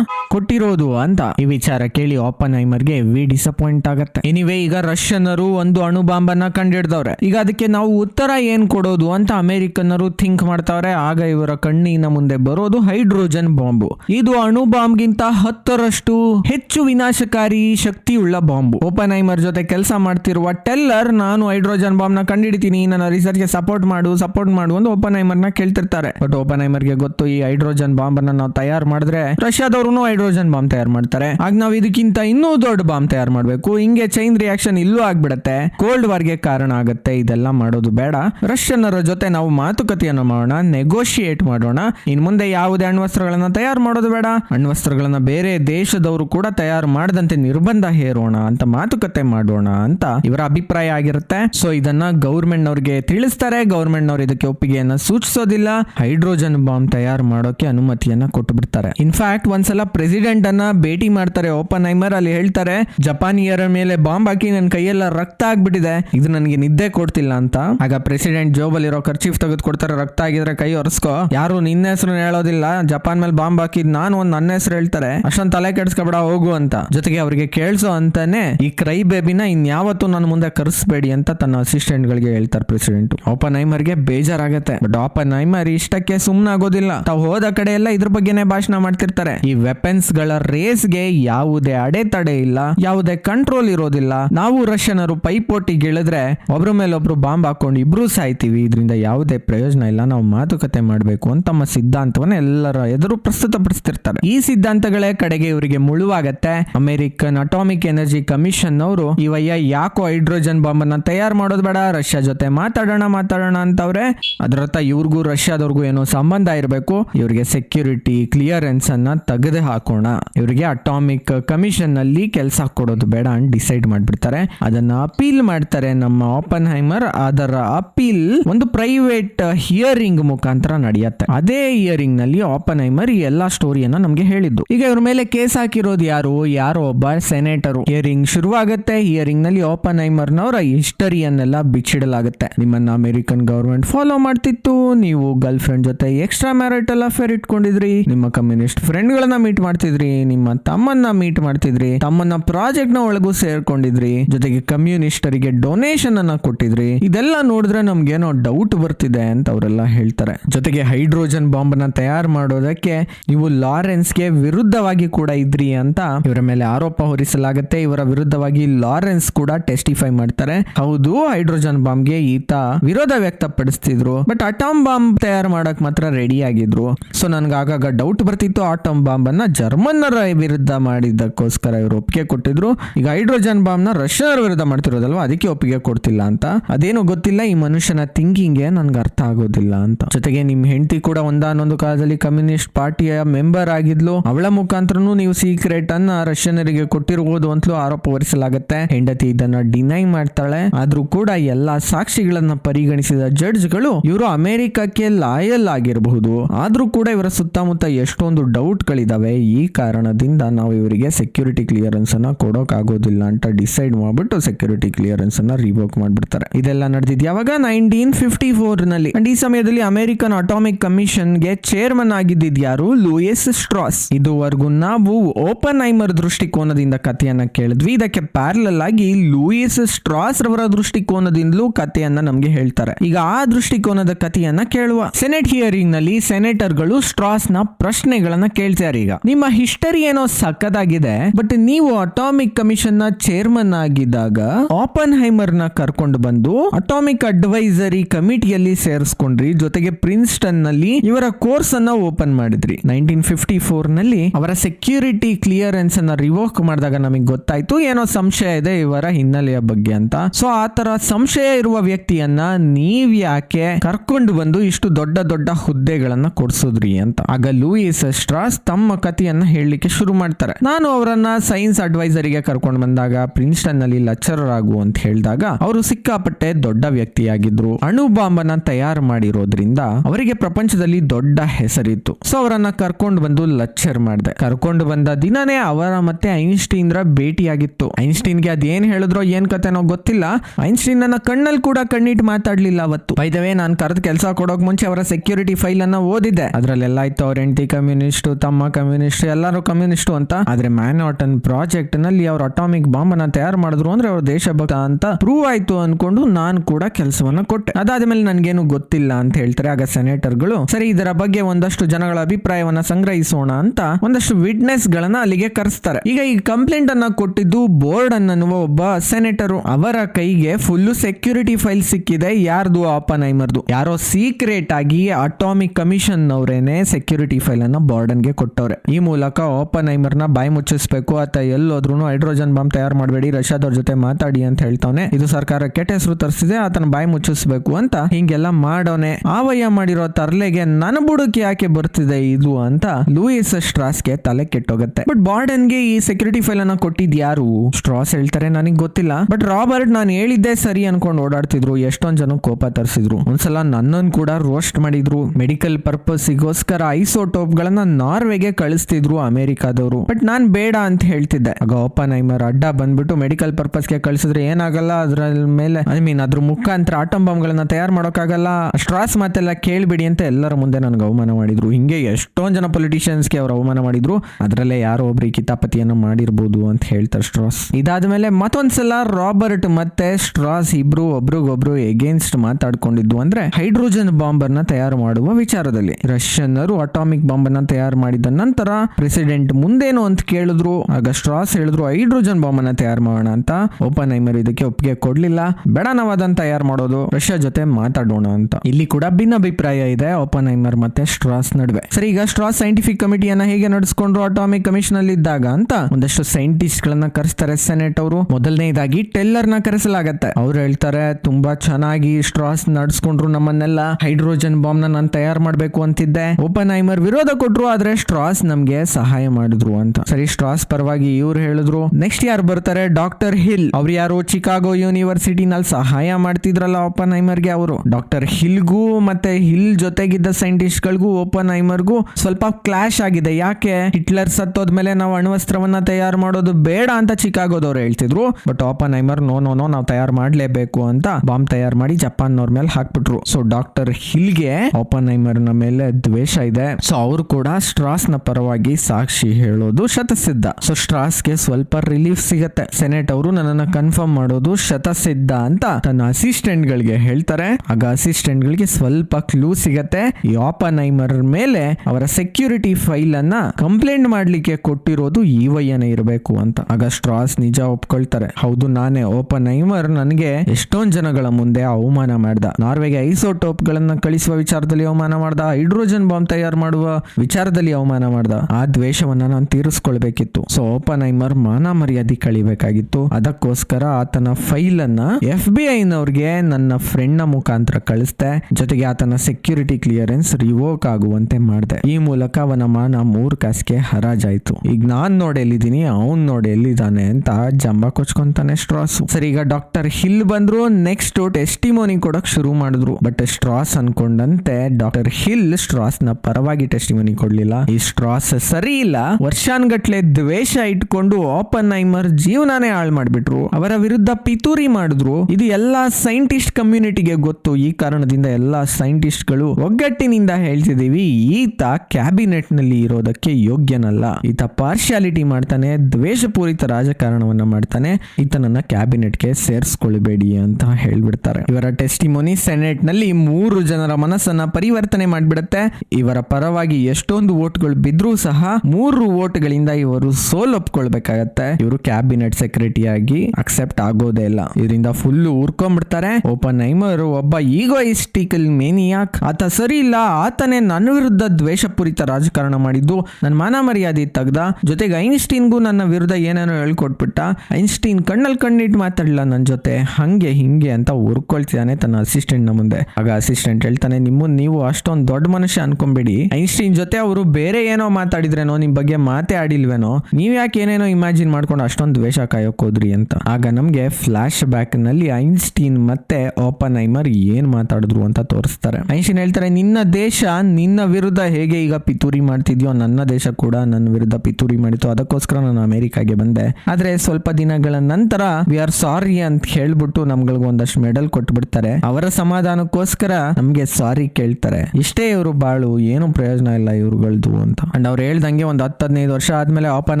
ಕೊಟ್ಟಿರೋದು. ಅಂತ ಈ ವಿಚಾರ ಕೇಳಿ ಓಪನ್ಗೆ ವಿ ಡಿಸಪಾಯಿಂಟ್ ಆಗತ್ತೆ. ಎನಿವೇ ಈಗ ರಷ್ಯನರು ಒಂದು ಅಣು ಬಾಂಬನ್ನ ಕಂಡಿಡ್ದವ್ರೆ. ಈಗ ಅದಕ್ಕೆ ನಾವು ಉತ್ತರ ಏನ್ ಕೊಡೋದು ಅಂತ ಅಮೆರಿಕನ್ನರು ಥಿಂಕ್ ಮಾಡ್ತಾವ್ರೆ. ಆಗ ಇವರ ಕಣ್ಣಿನ ಮುಂದೆ ಬರೋದು ಹೈಡ್ರೋಜನ್ ಬಾಂಬು. ಇದು ಅಣು ಬಾಂಬ್ ಗಿಂತ ಹತ್ತರಷ್ಟು ಹೆಚ್ಚು ವಿನಾಶಕಾರಿ ಶಕ್ತಿಯುಳ್ಳ ಬಾಂಬು. ಓಪನ್ ಐಮರ್ ಜೊತೆ ಕೆಲಸ ಮಾಡ್ತಿರುವ ಟೆಲ್ಲರ್ ನಾನು ಹೈಡ್ರೋಜನ್ ಬಾಂಬ್ನ ಕಂಡಿಡಿತೀನಿ. ನನ್ನ ರಿಸರ್ಚ್ಗೆ ಸಪೋರ್ಟ್ ಮಾಡು ಸಪೋರ್ಟ್ ಮಾಡು ಅಂತ ಓಪನ್ ಐಮರ್ನ ಕೇಳ್ತಿರ್ತಾರೆ. ಬಟ್ ಓಪನ್ಗೆ ಗೊತ್ತು ಈ ಹೈಡ್ರೋಜನ್ ಬಾಂಬ್ ಅನ್ನ ನಾವು ತಯಾರು ಮಾಡಿದ್ರೆ ರಷ್ಯಾದವರು ಹೈಡ್ರೋಜನ್ ಬಾಂಬ್ ತಯಾರು ಮಾಡ್ತಾರೆ. ಆಗ ನಾವು ಇದಕ್ಕಿಂತ ಇನ್ನೂ ದೊಡ್ಡ ಬಾಂಬ್ ತಯಾರು ಮಾಡಬೇಕು. ಹಿಂಗೆ ಚೈನ್ ರಿಯಾಕ್ಷನ್ ಇಲ್ಲೂ ಆಗ್ಬಿಡತ್ತೆ. ಕೋಲ್ಡ್ ವಾರ್ಗೆ ಕಾರಣ ಆಗುತ್ತೆ. ಇದೆಲ್ಲ ಮಾಡೋದು ಬೇಡ. ರಷ್ಯನ್ನರ ಜೊತೆ ನಾವು ಮಾತುಕತೆಯನ್ನು ಮಾಡೋಣ ನೆಗೋಷಿಯೇಟ್ ಮಾಡೋಣ. ಇನ್ ಮುಂದೆ ಯಾವುದೇ ಅಣ್ವಸ್ತ್ರಗಳನ್ನ ತಯಾರು ಮಾಡೋದು ಬೇಡ. ಅಣ್ವಸ್ತ್ರಗಳನ್ನ ಬೇರೆ ದೇಶದವರು ಕೂಡ ತಯಾರು ಮಾಡದಂತೆ ನಿರ್ಬಂಧ ಹೇರೋಣ ಅಂತ ಮಾತುಕತೆ ಮಾಡೋಣ ಅಂತ ಇವರ ಅಭಿಪ್ರಾಯ ಆಗಿರುತ್ತೆ. ಸೊ ಇದನ್ನ ಗೌರ್ಮೆಂಟ್ ಅವ್ರಿಗೆ ತಿಳಿಸ್ತಾರೆ. ಗೌರ್ಮೆಂಟ್ ಅವರು ಇದಕ್ಕೆ ಒಪ್ಪಿಗೆಯನ್ನ ಸೂಚಿಸೋದಿಲ್ಲ. ಹೈಡ್ರೋಜನ್ ಬಾಂಬ್ ತಯಾರು ಮಾಡೋಕೆ ಅನುಮತಿಯನ್ನ ಕೊಟ್ಟು ಬಿಡ್ತಾರೆ ಇನ್ಫ್ಯಾಕ್ಟ್ ಒಂದ್ಸಲ ಪ್ರೆಸಿಡೆಂಟ್ ಅನ್ನ ಭೇಟಿ ಮಾಡ್ತಾರೆ. ಓಪನ್ ಐಮರ್ ಅಲ್ಲಿ ಹೇಳ್ತಾರೆ, ಜಪಾನಿಯರ ಮೇಲೆ ಬಾಂಬ್ ಹಾಕಿ ನನ್ನ ಕೈಯೆಲ್ಲ ರಕ್ತ ಆಗ್ಬಿಟ್ಟಿದೆ. ಇದು ನನಗೆ ನಿದ್ದೆ ಕೊಡ್ತಿಲ್ಲ ಅಂತ. ಆಗ ಪ್ರೆಸಿಡೆಂಟ್ ಜೋಬಲ್ ಇರೋ ಖರ್ಚೀಫ್ ತೆಗೆದುಕೊಡ್ತಾರೆ, ರಕ್ತ ಆಗಿದ್ರೆ ಕೈ ಒರೆಸ್ಕೋ. ಯಾರು ನಿನ್ನ ಹೆಸರು ಹೇಳೋದಿಲ್ಲ, ಜಪಾನ್ ಮೇಲೆ ಬಾಂಬ್ ಹಾಕಿದ್ ನಾನು ಒಂದ್ ನನ್ನ ಹೆಸರು ಹೇಳ್ತಾರೆ. ಅಷ್ಟೊಂದು ತಲೆ ಕೆಡ್ಸ್ಕೊಬೇಡ, ಹೋಗು ಅಂತ. ಜೊತೆಗೆ ಅವರಿಗೆ ಕೇಳಿಸೋ ಅಂತಾನೆ ಈ ಕ್ರೈ ಬೇಬಿನ ಇನ್ಯಾವತ್ತೂ ನನ್ನ ಮುಂದೆ ಕರೆಸ್ಬೇಡಿ ಅಂತ ತನ್ನ ಅಸಿಸ್ಟೆಂಟ್ ಗಳಿಗೆ ಹೇಳ್ತಾರೆ ಪ್ರೆಸಿಡೆಂಟ್. ಓಪನ್ ಐಮರ್ಗೆ ಬೇಜಾರಾಗತ್ತೆ. ಬಟ್ ಓಪನ್ ಐಮರ್ ಇಷ್ಟಕ್ಕೆ ಸುಮ್ಮನಾಗೋದಿಲ್ಲ ತಾವು ಹೋದ ಕಡೆ ಎಲ್ಲ ಇದ್ರ ಬಗ್ಗೆನೇ ಭಾಷಣ ಮಾಡ್ತಿರ್ತಾರೆ. ಈ ವೆಪನ್ಸ್ಗಳ ರೇಸ್ಗೆ ಯಾವುದೇ ಅಡೆತಡೆ ಇಲ್ಲ, ಯಾವುದೇ ಕಂಟ್ರೋಲ್ ಇರೋದಿಲ್ಲ. ನಾವು ರಷ್ಯನರು ಪೈಪೋಟಿ ಇಳಿದ್ರೆ ಒಬ್ರ ಮೇಲೊಬ್ರು ಬಾಂಬ್ ಹಾಕೊಂಡು ಇಬ್ರು ಸಾಯ್ತೀವಿ. ಇದರಿಂದ ಯಾವುದೇ ಪ್ರಯೋಜನ ಇಲ್ಲ. ನಾವು ಮಾತುಕತೆ ಮಾಡಬೇಕು ಅಂತ ತಮ್ಮ ಸಿದ್ಧಾಂತವನ್ನ ಎಲ್ಲರ ಎದುರು ಪ್ರಸ್ತುತಪಡಿಸ್ತಿರ್ತಾರೆ. ಈ ಸಿದ್ಧಾಂತಗಳೇ ಕಡೆಗೆ ಇವರಿಗೆ ಮುಳುವಾಗತ್ತೆ. ಅಮೆರಿಕನ್ ಅಟಾಮಿಕ್ ಎನರ್ಜಿ ಕಮಿಷನ್ ಅವರು ಇವಯ್ಯ ಯಾಕೋ ಹೈಡ್ರೋಜನ್ ಬಾಂಬ್ ಅನ್ನ ತಯಾರು ಮಾಡೋದು ಬೇಡ, ರಷ್ಯಾ ಜೊತೆ ಮಾತಾಡೋಣ ಮಾತಾಡೋಣ ಅಂತವ್ರೆ. ಅದರತ್ತ ಇವ್ರಿಗೂ ರಷ್ಯಾದವ್ರಿಗೂ ಏನೋ ಸಂಬಂಧ ಇರಬೇಕು. ಇವರಿಗೆ ಸೆಕ್ಯೂರಿಟಿ ಕ್ಲಿಯರೆನ್ಸ್ ಅನ್ನ ತೆಗೆದು ಹಾಕೋಣ ಇವರಿಗೆ ಅಟಾಮಿಕ್ ಕಮಿಷನ್ ಅಲ್ಲಿ ಕೆಲಸ ಕೊಡೋದು ಬೇಡ ಅಂತ ಡಿಸೈಡ್ ಮಾಡಿಬಿಡ್ತಾರೆ. ಅದನ್ನ ಅಪೀಲ್ ಮಾಡ್ತಾರೆ ನಮ್ಮ ಓಪನ್ ಹೈಮರ್ ಅದರ ಅಪೀಲ್ ಒಂದು ಪ್ರೈವೇಟ್ ಹಿಯರಿಂಗ್ ಮುಖಾಂತರ ನಡೆಯುತ್ತೆ. ಅದೇ ಹಿಯರಿಂಗ್ನಲ್ಲಿ ಓಪನ್ ಹೈಮರ್ ಈ ಎಲ್ಲಾ ಸ್ಟೋರಿಯನ್ನ ನಮ್ಗೆ ಹೇಳಿದ್ದು. ಈಗ ಇವ್ರ ಮೇಲೆ ಕೇಸ್ ಹಾಕಿರೋದು ಯಾರು? ಯಾರೋ ಒಬ್ಬ ಸೆನೆಟರ್ ಹಿಯರಿಂಗ್ ಶುರುವಾಗುತ್ತೆ. ಹಿಯರಿಂಗ್ನಲ್ಲಿ ಓಪನ್ ಹೈಮರ್ನವರ ಹಿಸ್ಟರಿಯನ್ನೆಲ್ಲ ಬಿಚ್ಚಿಡಲಾಗುತ್ತೆ. ನಿಮ್ಮನ್ನ ಅಮೆರಿಕನ್ ಗವರ್ಮೆಂಟ್ ಫಾಲೋ ಮಾಡ್ತಿತ್ತು. ನೀವು ಗರ್ಲ್ ಫ್ರೆಂಡ್ ಜೊತೆ ಎಕ್ಸ್ಟ್ರಾ ಮ್ಯಾರಿಟಲ್ ಅಫೇರ್ ಇಟ್ಕೊಂಡಿದ್ರಿ. ನಿಮ್ಮ ಕಮ್ಯುನಿಸ್ಟ್ ಫ್ರೆಂಡ್ಗಳನ್ನ ಮೀಟ್ ಮಾಡ್ತಿದ್ರಿ. ನಿಮ್ಮ ತಮ್ಮನ್ನ ಮೀಟ್ ಮಾಡ್ತಿದ್ರಿ, ತಮ್ಮನ್ನ ಪ್ರಾಜೆಕ್ಟ್ನ ಒಳಗೂ ಸೇರ್ಕೊಂಡಿದ್ರಿ, ಜೊತೆಗೆ ಕಮ್ಯುನಿಸ್ಟರಿಗೆ ಡೊನೇಷನ್ ಅನ್ನ ಕೊಟ್ಟಿದ್ರಿ. ಇದೆಲ್ಲ ನೋಡಿದ್ರೆ ನಮ್ಗೇನೋ ಡೌಟ್ ಬರ್ತಿದೆ ಅಂತ ಅವರೆಲ್ಲ ಹೇಳ್ತಾರೆ. ಜೊತೆಗೆ ಹೈಡ್ರೋಜನ್ ಬಾಂಬ್ನ ತಯಾರು ಮಾಡೋದಕ್ಕೆ ನೀವು ಲಾರೆನ್ಸ್ಗೆ ವಿರುದ್ಧವಾಗಿ ಕೂಡ ಇದ್ರಿ ಅಂತ ಇವರ ಮೇಲೆ ಆರೋಪ ಹೊರಿಸಲಾಗುತ್ತೆ. ಇವರ ವಿರುದ್ಧವಾಗಿ ಲಾರೆನ್ಸ್ ಕೂಡ ಟೆಸ್ಟಿಫೈ ಮಾಡ್ತಾರೆ. ಹೌದು ಹೈಡ್ರೋಜನ್ ಬಾಂಬ್ಗೆ ಈತ ವಿರೋಧ ವ್ಯಕ್ತಪಡಿಸ್ತಿದ್ರು ಬಟ್ ಅಟಾಮ್ ಬಾಂಬ್ ತಯಾರು ಮಾಡಕ್ ಮಾತ್ರ ರೆಡಿ ಆಗಿದ್ರು. ಸೊ ನನ್ಗೆ ಆಗಾಗ ಡೌಟ್ ಬರ್ತಿತ್ತು ಆಟಮ್ ಬಾಂಬ್ ಅನ್ನ ಜರ್ಮನ್ನರ ವಿರುದ್ಧ ಮಾಡಿದ್ದಕ್ಕೋಸ್ಕರ ಇವರು ಒಪ್ಪಿಗೆ ಕೊಟ್ಟಿದ್ರು. ಈಗ ಹೈಡ್ರೋಜನ್ ಬಾಂಬ್ನ ರಷ್ಯರ ವಿರುದ್ಧ ಮಾಡ್ತಿರೋದಲ್ವಾ? ಅದಕ್ಕೆ ಒಪ್ಪಿಗೆ ಕೊಡ್ತಿಲ್ಲ ಅಂತ. ಅದೇನು ಗೊತ್ತಿಲ್ಲ, ಈ ಮನುಷ್ಯನ ಥಿಂಕಿಂಗ್ ನನ್ಗೆ ಅರ್ಥ ಆಗೋದಿಲ್ಲ ಅಂತ. ಜೊತೆಗೆ ನಿಮ್ ಹೆಂಡತಿ ಕೂಡ ಒಂದಾನೊಂದು ಕಾಲದಲ್ಲಿ ಕಮ್ಯುನಿಸ್ಟ್ ಪಾರ್ಟಿಯ ಮೆಂಬರ್ ಆಗಿದ್ಲು. ಅವಳ ಮುಖಾಂತರನು ನೀವು ಸೀಕ್ರೆಟ್ ಅನ್ನ ರಷ್ಯನರಿಗೆ ಕೊಟ್ಟಿರಬಹುದು ಅಂತಲೂ ಆರೋಪ ವರಿಸಲಾಗುತ್ತೆ ಹೆಂಡತಿ ಇದನ್ನ ಡಿನೈ ಮಾಡ್ತಾಳೆ. ಆದ್ರೂ ಕೂಡ ಎಲ್ಲಾ ಸಾಕ್ಷಿಗಳನ್ನ ಪರಿಗಣಿಸಿದ ಜಡ್ಜ್ಗಳು ಇವರು ಅಮೆರಿಕಕ್ಕೆ ಲಾಯಲ್ ಆಗಿರಬಹುದು. ಆದ್ರೂ ಕೂಡ ಇವರ ಸುತ್ತಮುತ್ತ ಎಷ್ಟೊಂದು ಡೌಟ್ ಗಳಿದಾವೆ. ಈ ಕಾರಣದಿಂದ ನಾವು ಇವರಿಗೆ ಸೆಕ್ಯೂರಿಟಿ ಕ್ಲಿಯರೆನ್ಸ್ ಅನ್ನ ಕೊಡೋಕ್ ಆಗೋದಿಲ್ಲ ಅಂತ ಡಿಸೈಡ್ ಮಾಡ್ಬಿಟ್ಟು ಸೆಕ್ಯೂರಿಟಿ ಕ್ಲಿಯರೆನ್ಸ್ ಅನ್ನ ರಿವೋಕ್ ಮಾಡ್ಬಿಡ್ತಾರೆ. ಇದೆಲ್ಲ ನಡೆದಿದ್ದು ಯಾವಾಗ ನೈನ್ಟೀನ್ ಫಿಫ್ಟಿ ಫೋರ್ನಲ್ಲಿ. ಅಂಡ್ ಈ ಸಮಯದಲ್ಲಿ ಅಮೆರಿಕನ್ ಅಟಾಮಿಕ್ ಕಮಿಷನ್ಗೆ ಚೇರ್ಮನ್ ಆಗಿದ್ದಿದ್ದು ಯಾರು? ಲೂಯಿಸ್ ಸ್ಟ್ರಾಸ್ ಇದುವರೆಗೂ ನಾವು ಓಪನ್ ಐಮರ್ ದೃಷ್ಟಿಕೋನದಿಂದ ಕಥೆಯನ್ನ ಕೇಳಿದ್ವಿ. ಇದಕ್ಕೆ ಪ್ಯಾರಲಲ್ ಆಗಿ ಲೂಯಿಸ್ ಸ್ಟ್ರಾಸ್ ರವರ ದೃಷ್ಟಿಕೋನದಿಂದಲೂ ಕಥೆಯನ್ನ ನಮ್ಗೆ ಹೇಳ್ತಾರೆ. ಈಗ ಆ ದೃಷ್ಟಿಕೋನದ ಕಥೆಯನ್ನ ಕೇಳುವ. ಸೆನೆಟ್ ಹಿಯರಿಂಗ್ನಲ್ಲಿ ಸೆನೆಟರ್ಗಳು ಸ್ಟ್ರಾಸ್ನ ಪ್ರಶ್ನೆಗಳನ್ನ ಕೇಳ್ತಾರೆ ಈಗ. ನಿಮ್ಮ ಥಿಯರಿ ಏನೋ ಸಕ್ಕದಾಗಿದೆ ಬಟ್ ನೀವು ಅಟಾಮಿಕ್ ಕಮಿಷನ್ನ ಚೇರ್ಮನ್ ಆಗಿದ್ದಾಗ ಆಪನ್ ಹೈಮರ್ನ ಕರ್ಕೊಂಡು ಬಂದು ಅಟಾಮಿಕ್ ಅಡ್ವೈಸರಿ ಕಮಿಟಿಯಲ್ಲಿ ಸೇರಿಸ್ಕೊಂಡ್ರಿ, ಜೊತೆಗೆ ಪ್ರಿನ್ಸ್ಟನ್ನಲ್ಲಿ ಇವರ ಕೋರ್ಸ್ ಅನ್ನ ಓಪನ್ ಮಾಡಿದ್ರಿ. ನೈನ್ಟೀನ್ ಫಿಫ್ಟಿ ಫೋರ್ನಲ್ಲಿ ಅವರ ಸೆಕ್ಯೂರಿಟಿ ಕ್ಲಿಯರೆನ್ಸ್ ಅನ್ನ ರಿವೋಕ್ ಮಾಡಿದಾಗ ನಮಗೆ ಗೊತ್ತಾಯ್ತು, ಏನೋ ಸಂಶಯ ಇದೆ ಇವರ ಹಿನ್ನೆಲೆಯ ಬಗ್ಗೆ ಅಂತ. ಸೊ ಆ ತರ ಸಂಶಯ ಇರುವ ವ್ಯಕ್ತಿಯನ್ನ ನೀವ್ ಯಾಕೆ ಕರ್ಕೊಂಡು ಬಂದು ಇಷ್ಟು ದೊಡ್ಡ ದೊಡ್ಡ ಹುದ್ದೆಗಳನ್ನ ಕೊಡ್ಸಿದ್ರಿ ಅಂತ. ಆಗ ಲೂಯಿಸ್ ಸ್ಟ್ರಾಸ್ ತಮ್ಮ ಕಥೆಯನ್ನ ಹೇಳಲಿಕ್ಕೆ ಶುರು ಮಾಡ್ತಾರೆ. ನಾನು ಅವರನ್ನ ಸೈನ್ಸ್ ಅಡ್ವೈಸರಿಗೆ ಕರ್ಕೊಂಡು ಬಂದಾಗ ಪ್ರಿನ್ಸ್ಟನ್ನಲ್ಲಿ ಲೆಕ್ಚರರ್ ಆಗು ಅಂತ ಹೇಳಿದಾಗ ಅವರು ಸಿಕ್ಕಾಪಟ್ಟೆ ದೊಡ್ಡ ವ್ಯಕ್ತಿಯಾಗಿದ್ರು. ಅಣು ಬಾಂಬ್ ಅನ್ನ ತಯಾರು ಮಾಡಿರೋದ್ರಿಂದ ಅವರಿಗೆ ಪ್ರಪಂಚದಲ್ಲಿ ದೊಡ್ಡ ಹೆಸರಿತ್ತು. ಸೊ ಅವರನ್ನ ಕರ್ಕೊಂಡು ಬಂದು ಲೆಕ್ಚರ್ ಮಾಡಿದೆ. ಕರ್ಕೊಂಡು ಬಂದ ದಿನನೇ ಅವರ ಮತ್ತೆ ಐನ್ಸ್ಟೀನ್ ರ ಭೇಟಿಯಾಗಿತ್ತು. ಐನ್ಸ್ಟೀನ್ಗೆ ಅದೇನ್ ಹೇಳಿದ್ರೋ ಏನ್ ಕಥೆನೋ ಗೊತ್ತಿಲ್ಲ. ಐನ್ಸ್ಟೀನ್ ನನ್ನ ಕಣ್ಣಲ್ಲಿ ಕೂಡ ಕಣ್ಣಿಟ್ಟು ಮಾತಾಡ್ಲಿಲ್ಲ ಅವತ್ತು. ಬೈದವೇ ನಾನು ಕರೆದ ಕೆಲಸ ಕೊಡೋಕ್ ಮುಂಚೆ ಅವರ ಸೆಕ್ಯೂರಿಟಿ ಫೈಲ್ ಅನ್ನ ಓದಿದ್ದೆ. ಅದ್ರಲ್ಲೆಲ್ಲ ಇತ್ತು ಅವ್ರ ಹೆಂಡತಿ ಕಮ್ಯುನಿಸ್ಟ್, ತಮ್ಮ ಕಮ್ಯುನಿಸ್ಟ್ ಎಲ್ಲರೂ ಕಮ್ಯುನಿಸ್ಟ್ ಅಂತ. ಆದ್ರೆ ಮ್ಯಾನ್ಹಾಟನ್ ಪ್ರಾಜೆಕ್ಟ್ನಲ್ಲಿ ಅವ್ರ ಅಟಾಮಿಕ್ ಬಾಂಬ್ ಅನ್ನ ತಯಾರು ಮಾಡಿದ್ರು ಅಂದ್ರೆ ಅವ್ರ ದೇಶಭಕ್ತ ಅಂತ ಪ್ರೂವ್ ಆಯ್ತು ಅನ್ಕೊಂಡು ನಾನು ಕೂಡ ಕೆಲಸವನ್ನ ಕೊಟ್ಟೆ. ಅದಾದ್ಮೇಲೆ ನನ್ಗೇನು ಗೊತ್ತಿಲ್ಲ ಅಂತ ಹೇಳ್ತಾರೆ ಆಗ ಸೆನೆಟರ್ಗಳು ಸರಿ, ಇದರ ಬಗ್ಗೆ ಒಂದಷ್ಟು ಜನಗಳ ಅಭಿಪ್ರಾಯವನ್ನ ಸಂಗ್ರಹಿಸೋಣ ಅಂತ ಒಂದಷ್ಟು ವಿಟ್ನೆಸ್ ಗಳನ್ನ ಅಲ್ಲಿಗೆ ಕರೆಸ್ತಾರೆ. ಈಗ ಈ ಕಂಪ್ಲೇಂಟ್ ಅನ್ನ ಕೊಟ್ಟಿದ್ದು ಬೋರ್ಡ್ ಅನ್ನುವ ಒಬ್ಬ ಸೆನೆಟರ್ ಅವರ ಕೈಗೆ ಫುಲ್ ಸೆಕ್ಯೂರಿಟಿ ಫೈಲ್ ಸಿಕ್ಕಿದೆ. ಯಾರ್ದು? ಆಪನೈಮರ್ದು. ಯಾರೋ ಸೀಕ್ರೆಟ್ ಆಗಿ ಅಟಾಮಿಕ್ ಕಮಿಷನ್ ಅವರೇನೆ ಸೆಕ್ಯೂರಿಟಿ ಫೈಲ್ ಅನ್ನ ಬಾರ್ಡನ್ಗೆ ಕೊಟ್ಟವ್ರೆ. ಈ ಮೂಲಕ ಆಪನೈಮರ್ ಐಮರ್ನ ಬಾಯಿ ಮುಚ್ಚಿಸಬೇಕು. ಆತ ಎಲ್ಲೋದ್ರೂ ಹೈಡ್ರೋಜನ್ ಬಾಂಬ್ ತಯಾರು ಮಾಡಬೇಡಿ, ರಷ್ಯಾದವ್ರ ಜೊತೆ ಮಾತಾಡಿ ಅಂತ ಹೇಳ್ತಾನೆ ಇದು ಸರ್ಕಾರ ಕೆಟ್ಟ ಹೆಸರು ತರಿಸಿದೆ, ಆತನ ಬಾಯಿ ಮುಚ್ಚಿಸಬೇಕು ಅಂತ ಹಿಂಗೆಲ್ಲ ಮಾಡೋನೆ. ಆವಯ್ಯ ಮಾಡಿರೋ ತರ್ಲೆಗೆ ನನ್ನ ಬುಡಕ್ಕೆ ಯಾಕೆ ಬರ್ತಿದೆ ಇದು ಅಂತ ಲೂಯಿಸ್ ಸ್ಟ್ರಾಸ್ಗೆ ತಲೆ ಕೆಟ್ಟೋಗುತ್ತೆ. ಬಟ್ ಬಾರ್ಡನ್ಗೆ ಈ ಸೆಕ್ಯೂರಿಟಿ ಫೈಲ್ ಅನ್ನ ಕೊಟ್ಟಿದ್ ಯಾರು? ಸ್ಟ್ರಾಸ್ ಹೇಳ್ತಾರೆ, ನನಗೆ ಗೊತ್ತಿಲ್ಲ. ಬಟ್ ರಾಬರ್ಟ್ ನಾನು ಹೇಳಿದ್ದೆ ಸರಿ ಅನ್ಕೊಂಡು ಓಡಾಡ್ತಿದ್ರು, ಎಷ್ಟೊಂದ್ ಜನ ಕೋಪ ತರಿಸಿದ್ರು. ಒಂದ್ಸಲ ನನ್ನನ್ನು ಕೂಡ ರೋಸ್ಟ್ ಮಾಡಿದ್ರು. ಮೆಡಿಕಲ್ ಪರ್ಪಸ್ಗೋಸ್ಕರ ಐಸೋಟೋಪ್ ಗಳನ್ನ ನಾರ್ವೆಗೆ ಕಳಿಸ್ತಿದ್ರು ಅಮೆರಿಕಾದವರು. ಬಟ್ ನಾನು ಬೇಡ ಅಂತ ಹೇಳ್ತಿದ್ದೆ. ಆಗ ಓಪನ್ ನೈಮರ್ ಅಡ್ಡ ಬಂದ್ಬಿಟ್ಟು ಮೆಡಿಕಲ್ ಪರ್ಪಸ್ಗೆ ಕಳಿಸಿದ್ರೆ ಏನಾಗಲ್ಲ? ಅದ್ರ ಮೇಲೆ ಐ ಮೀನ್ ಅದ್ರ ಮುಖಾಂತರ ಆಟಮ್ ಬಾಂಬ್ ಗಳನ್ನ ತಯಾರು ಮಾಡೋಕ್ಕಾಗಲ್ಲ? ಸ್ಟ್ರಾಸ್ ಮಾತೆಲ್ಲ ಕೇಳ್ಬಿಡಿ ಅಂತ ಎಲ್ಲರ ಮುಂದೆ ನನಗೆ ಅವಮಾನ ಮಾಡಿದ್ರು. ಹಿಂಗೆ ಎಷ್ಟೊಂದ್ ಜನ ಪೊಲಿಟಿಷಿಯನ್ಸ್ಗೆ ಅವ್ರು ಅವಮಾನ ಮಾಡಿದ್ರು. ಅದ್ರಲ್ಲೇ ಯಾರೋ ಒಬ್ರು ಕಿತಾಪತಿಯನ್ನು ಮಾಡಿರ್ಬೋದು ಅಂತ ಹೇಳ್ತಾರೆ ಸ್ಟ್ರಾಸ್. ಇದಾದ್ಮೇಲೆ ಮತ್ತೊಂದ್ಸಲ ರಾಬರ್ಟ್ ಮತ್ತೆ ಸ್ಟ್ರಾಸ್ ಇಬ್ರು ಒಬ್ರಿಗೊಬ್ರು ಎಗೇನ್ಸ್ಟ್ ಮಾತಾಡ್ಕೊಂಡಿದ್ದು ಅಂದ್ರೆ ಹೈಡ್ರೋಜನ್ ಬಾಂಬ್ ಅನ್ನ ತಯಾರು ಮಾಡುವ ವಿಚಾರದಲ್ಲಿ. ರಷ್ಯನ್ನರು ಅಟಾಮಿಕ್ ಬಾಂಬ್ ಅನ್ನ ತಯಾರು ಮಾಡಿದ ನಂತರ ಪ್ರೆಸಿಡೆಂಟ್ ಮುಂದೇನು ಅಂತ ಕೇಳಿದ್ರು. ಆಗ ಸ್ಟ್ರಾಸ್ ಹೇಳಿದ್ರು, ಹೈಡ್ರೋಜನ್ ಬಾಂಬ್ ಅನ್ನ ತಯಾರು ಮಾಡೋಣ ಅಂತ. ಓಪನ್ ಐಮರ್ ಇದಕ್ಕೆ ಒಪ್ಪಿಗೆ ಕೊಡ್ಲಿಲ್ಲ. ಬೇಡ ನಾವದನ್ನ ತಯಾರು ಮಾಡೋದು. ರಷ್ಯಾ ಜೊತೆ ಮಾತಾಡೋಣ ಅಂತ. ಇಲ್ಲಿ ಕೂಡ ಭಿನ್ನಾಭಿಪ್ರಾಯ ಇದೆ. ಓಪನ್ ಐಮರ್ ಮತ್ತೆ ಸ್ಟ್ರಾಸ್ ನಡುವೆ. ಸರಿ, ಈಗ ಸ್ಟ್ರಾಸ್ ಸೈಂಟಿಫಿಕ್ ಕಮಿಟಿಯನ್ನ ಹೇಗೆ ನಡೆಸ್ಕೊಂಡ್ರು ಅಟಾಮಿಕ್ ಕಮಿಷನ್ ಅಲ್ಲಿ ಇದ್ದಾಗ ಅಂತ? ಒಂದಷ್ಟು ಸೈಂಟಿಸ್ಟ್ ಗಳನ್ನ ಕರೆಸ್ತಾರೆ ಸೆನೆಟ್ ಅವರು. ಮೊದಲನೇದಾಗಿ ಟೆಲ್ಲರ್ನ ಕರೆಸಲಾಗತ್ತೆ. ಅವ್ರು ಹೇಳ್ತಾರೆ, ತುಂಬಾ ಚೆನ್ನಾಗಿ ಸ್ಟ್ರಾಸ್ ನಡೆಸ್ಕೊಂಡ್ರು ನಮ್ಮನ್ನೆಲ್ಲ. ಹೈಡ್ರೋಜನ್ ಬಾಂಬ್ ನಾನು ತಯಾರು ಮಾಡ್ಬೇಕು ಅಂತಿದ್ದೆ. ಓಪನ್ ಐಮರ್ ವಿರೋಧ ಕೊಟ್ರು, ಆದ್ರೆ ಸ್ಟ್ರಾಸ್ ನಮ್ಗೆ ಸಹಾಯ ಮಾಡಿದ್ರು ಅಂತ. ಸರಿ ಸ್ಟ್ರಾಸ್ ಪರವಾಗಿ ಇವ್ರು ಹೇಳಿದ್ರು, ನೆಕ್ಸ್ಟ್ ಯಾರು ಬರ್ತಾರೆ? ಡಾಕ್ಟರ್ ಹಿಲ್ ಅವ್ರು ಯಾರು ಚಿಕಾಗೋ ಯೂನಿವರ್ಸಿಟಿ ನಲ್ಲಿ ಸಹಾಯ ಮಾಡ್ತಿದ್ರಲ್ಲ ಓಪನ್ ಐಮರ್ಗೆ ಅವರು. ಡಾಕ್ಟರ್ ಹಿಲ್ಗೂ ಮತ್ತೆ ಹಿಲ್ ಜೊತೆಗಿದ್ದ ಸೈಂಟಿಸ್ಟ್ ಗಳಿಗೂ ಓಪನ್ ಐಮರ್ಗೂ ಸ್ವಲ್ಪ ಕ್ಲಾಶ್ ಆಗಿದೆ. ಯಾಕೆ? ಹಿಟ್ಲರ್ ಸತ್ತೋದ್ಮೇಲೆ ನಾವು ಅಣ್ವಸ್ತ್ರವನ್ನ ತಯಾರು ಮಾಡೋದು ಬೇಡ ಅಂತ ಚಿಕಾಗೋದವ್ರು ಹೇಳ್ತಿದ್ರು. But Oppenheimer no no no ನಾವು ತಯಾರು ಮಾಡ್ಲೇಬೇಕು ಅಂತ ಬಾಂಬ್ ತಯಾರು ಮಾಡಿ ಜಪಾನ್ ಅವ್ರ ಮೇಲೆ ಹಾಕ್ಬಿಟ್ರು. ಸೊ ಡಾಕ್ಟರ್ ಹಿಲ್ಗೆ ಓಪನ್ ಐಮರ್ನ ಮೇಲೆ ದ್ವೇಷ ಇದೆ. ಸೊ ಅವ್ರು ಕೂಡ ಸ್ಟ್ರಾಸ್ನ ಪರವಾಗಿ ಸಾಕ್ಷಿ ಹೇಳೋದು ಶತಸಿದ್ಧ. ಸೊ ಸ್ಟ್ರಾಸ್ಗೆ ಸ್ವಲ್ಪ ರಿಲೀಫ್ ಸಿಗತ್ತೆ. ಸೆನೆಟ್ ಅವರು ನನ್ನನ್ನ ಕನ್ಫರ್ಮ್ ಮಾಡೋದು ಶತಸಿದ್ಧ ಅಂತ ತನ್ನ ಅಸಿಸ್ಟೆಂಟ್ ಗಳಿಗೆ ಹೇಳ್ತಾರೆ. ಆಗ ಅಸಿಸ್ಟೆಂಟ್ ಗಳಿಗೆ ಸ್ವಲ್ಪ ಕ್ಲೂ ಸಿಗತ್ತೆ. ಈ ಓಪನ್ ಮೇಲೆ ಅವರ ಸೆಕ್ಯೂರಿಟಿ ಫೈಲ್ ಅನ್ನ ಕಂಪ್ಲೇಂಟ್ ಮಾಡ್ಲಿಕ್ಕೆ ಕೊಟ್ಟಿರೋದು ಈ ವಯ್ಯನೇ ಇರಬೇಕು ಅಂತ. ಆಗ ಸ್ಟ್ರಾಸ್ ನಿಜ ಒಪ್ಕೊಳ್ತಾರೆ. ಹೌದು, ನಾನೇ ಓಪನ್ ಐಮರ್ ನನಗೆ ಎಷ್ಟೊಂದ್ ಜನಗಳ ಮುಂದೆ ಅವಮಾನ ಮಾಡ್ದ. ನಾರ್ವೆಗೆ ಐಸೋಟೋಪ್ ಗಳನ್ನ ಕಳಿಸುವ ವಿಚಾರದಲ್ಲಿ ಅವಮಾನ ಮಾಡ್ದ. ಹೈಡ್ರೋಜನ್ ಬಾಂಬ್ ತಯಾರು ಮಾಡುವ ವಿಚಾರದಲ್ಲಿ ಅವಮಾನ ಮಾಡ್ದ. ಆ ದ್ವೇಷವನ್ನ ನಾನು ತೀರಿಸ್ಕೊಳ್ಬೇಕಿತ್ತು. ಸೊ ಓಪನ್ ಐಮರ್ ಮಾನ ಮರ್ಯಾದೆ ಕಳಿಬೇಕಾಗಿತ್ತು. ಅದಕ್ಕೋಸ್ಕರ ಆತನ ಫೈಲ್ ಅನ್ನ ಎಫ್ ಬಿ ಐನವ್ರಿಗೆ ನನ್ನ ಫ್ರೆಂಡ್ನ ಮುಖಾಂತರ ಕಳಿಸ್ದೆ. ಜೊತೆಗೆ ಆತನ ಸೆಕ್ಯೂರಿಟಿ ಕ್ಲಿಯರೆನ್ಸ್ ರಿವೋಕ್ ಆಗುವಂತೆ ಮಾಡಿದೆ. ಈ ಮೂಲಕ ಅವನ ಮಾನ ಮೂರ್ ಕಾಸಿಗೆ ಹರಾಜಾಯ್ತು. ಈಗ ನಾನ್ ನೋಡಿ ಎಲ್ಲಿದ್ದೀನಿ ಅವನ್ ನೋಡಿ ಎಲ್ಲಿದ್ದಾನೆ ಅಂತ ಜಂಬ ಕೊಚ್ಕೊಂತಾನೆ ಸ್ಟ್ರಾಸ್. ಸರಿ, ಈಗ ಡಾಕ್ಟರ್ ಹಿಲ್ ಬಂದ್ರು ನೆಕ್ಸ್ಟ್ ಟೆಸ್ಟಿಮೋನಿ ಕೊಡಕ್ ಶುರು ಮಾಡಿದ್ರು. ಬಟ್ ಸ್ಟ್ರಾಸ್ ಅನ್ಕೊಂಡಂತೆ ಡಾಕ್ಟರ್ ಹಿಲ್ ಸ್ಟ್ರಾಸ್ನ ಪರವಾಗಿ ಟೆಸ್ಟಿಮೋನಿ ಕೊಡ್ಲಿಲ್ಲ. ಈ ಸ್ಟ್ರಾಸ್ ಸರಿ ಇಲ್ಲ. ವರ್ಷಾನ್ಗಟ್ಲೆ ದ್ವೇಷ ಇಟ್ಕೊಂಡು ಓಪನ್ ಐಮರ್ ಜೀವನಾನೇ ಹಾಳು ಮಾಡ್ಬಿಟ್ರು. ಅವರ ವಿರುದ್ಧ ಪಿತೂರಿ ಮಾಡಿದ್ರು. ಇದು ಎಲ್ಲಾ ಸೈಂಟಿಸ್ಟ್ ಕಮ್ಯುನಿಟಿಗೆ ಗೊತ್ತು. ಈ ಕಾರಣದಿಂದ ಎಲ್ಲಾ ಸೈಂಟಿಸ್ಟ್ಗಳು ಒಗ್ಗಟ್ಟಿನಿಂದ ಹೇಳ್ತಿದೀವಿ ಈತ ಕ್ಯಾಬಿನೆಟ್ನಲ್ಲಿ ಇರೋದಕ್ಕೆ ಯೋಗ್ಯನಲ್ಲ. ಈತ ಪಾರ್ಶಿಯಾಲಿಟಿ ಮಾಡ್ತಾನೆ, ದ್ವೇಷಪೂರಿತ ರಾಜಕಾರಣವನ್ನ ಮಾಡ್ತಾನೆ, ಈತನನ್ನ ಕ್ಯಾಬಿನೆಟ್ಗೆ ಸೇರಿಸ್ಕೊಳ್ಬೇಡಿ ಅಂತ ಹೇಳ್ಬಿಡ್ತಾರೆ. ಇವರ ಟೆಸ್ಟಿಮೋನಿ ಸೆನೆಟ್ನಲ್ಲಿ ಮೂರು ಜನರ ಮನಸ್ಸನ್ನ ಪರಿವರ್ತನೆ ಮಾಡ್ಬಿಡುತ್ತೆ. ಇವರ ಪರವಾಗಿ ಎಷ್ಟೊಂದು ವೋಟ್ಗಳು ಬಿದ್ರೂ ಸಹ ಮೂರು ವೋಟ್ಗಳಿಂದ ಇವರು ಸೋಲೊಪ್ಕೊಳ್ಬೇಕಾಗತ್ತೆ ಇವರು ಕ್ಯಾಬಿನೆಟ್ ಸೆಕ್ರೆಟರಿ ಆಗಿ ಅಕ್ಸೆಪ್ಟ್ ಆಗೋದೇ ಇಲ್ಲ. ಇದರಿಂದ ಫುಲ್ ಊರ್ಕೊಂಡ್ಬಿಡ್ತಾರೆ. ಓಪನ್ ಐಮರ್ ಒಬ್ಬ ಈಗೋಯಿಸ್ಟಿಕಲ್ ಮೇನಿಯಾಕ್. ಆತ ಸರಿ ಇಲ್ಲ. ಆತನೇ ನನ್ನ ವಿರುದ್ಧ ದ್ವೇಷಪೂರಿತ ರಾಜಕಾರಣ ಮಾಡಿದ್ದು. ನನ್ನ ಮಾನ ಮರ್ಯಾದೆ ತೆಗ್ದ. ಜೊತೆಗೆ ಐನ್ಸ್ಟೀನ್ಗೂ ನನ್ನ ವಿರುದ್ಧ ಏನೇನೋ ಹೇಳ್ಕೊಟ್ಬಿಟ್ಟ. ಐನ್ಸ್ಟೀನ್ ಕಣ್ಣಲ್ಲಿ ಕಣ್ಣಿಟ್ಟು ಮಾತಾಡಲ್ಲ ನನ್ನ ಜೊತೆ. ಹಂಗೆ ಹಿಂಗೆ ಅಂತ ಉರ್ಕೊಳ್ತಿದ್ದಾನೆ ತನ್ನ ಅಸಿಸ್ಟೆಂಟ್ನ ಮುಂದೆ. ಆಗ ಅಸಿಸ್ಟೆಂಟ್ ಹೇಳ್ತಾನೆ, ನಿಮ್ಮ, ನೀವು ಅಷ್ಟೊಂದು ದೊಡ್ಡ ಮನುಷ್ಯ ಅನ್ಕೊಂಬೇಡಿ. ಐನ್ಸ್ಟೀನ್ ಜೊತೆ ಅವರು ಬೇರೆ ಏನೋ ಮಾತಾಡಿದ್ರೇನೋ ನಿಮ್ ಬಗ್ಗೆ ಮಾತೇ ಆಡಿಲ್ವೇನೋ? ನೀವ್ ಯಾಕೆ ಏನೇನೋ ಇಮ್ಯಾಜಿನ್ ಮಾಡ್ಕೊಂಡು ಅಷ್ಟೊಂದು ದ್ವೇಷ ಕಾಯೋಕೋದ್ರಿ ಅಂತ? ಆಗ ನಮ್ಗೆ ಫ್ಲಾಶ್ ಬ್ಯಾಕ್ನಲ್ಲಿ ಐನ್ಸ್ಟೀನ್ ಮತ್ತೆ ಓಪನ್ ಐಮರ್ ಏನ್ ಮಾತಾಡಿದ್ರು ಅಂತ ತೋರಿಸ್ತಾರೆ. ಐನ್ಸ್ಟೀನ್ ಹೇಳ್ತಾರೆ, ನಿನ್ನ ದೇಶ ನಿನ್ನ ವಿರುದ್ಧ ಹೇಗೆ ಈಗ ಪಿತೂರಿ ಮಾಡ್ತಿದ್ಯೋ, ನನ್ನ ದೇಶ ಕೂಡ ನನ್ನ ವಿರುದ್ಧ ಪಿತೂರಿ ಮಾಡಿತು ಅದಕ್ಕೋಸ್ಕರ ನಾನು ಅಮೆರಿಕಾಗೆ ಬಂದೆ. ಆದ್ರೆ ಸ್ವಲ್ಪ ದಿನಗಳ ನಂತರ ವಿ ಆರ್ ಸಾರಿ ಅಂತ ಹೇಳ್ಬಿಟ್ಟು ನಮ್ಗಳಿಗೆ ಒಂದಷ್ಟು ಮೆಡಲ್ ಕೊಟ್ಬಿಡ್ತಾರೆ. ಅವರ ಸಮಾಧಾನಕ್ಕೋಸ್ಕರ ನಮ್ಗೆ ಸಾರಿ ಕೇಳ್ತಾರೆ. ಇಷ್ಟೇ ಇವರು ಬಾಳು, ಏನು ಪ್ರಯೋಜನ ಇಲ್ಲ ಇವ್ರುಗಳ್ದು ಅಂತ. ಅಂಡ್ ಅವ್ರು ಹೇಳ್ದಂಗೆ ಒಂದು ಹತ್ತು ಹದಿನೈದು ವರ್ಷ ಆದಮೇಲೆ ಓಪನ್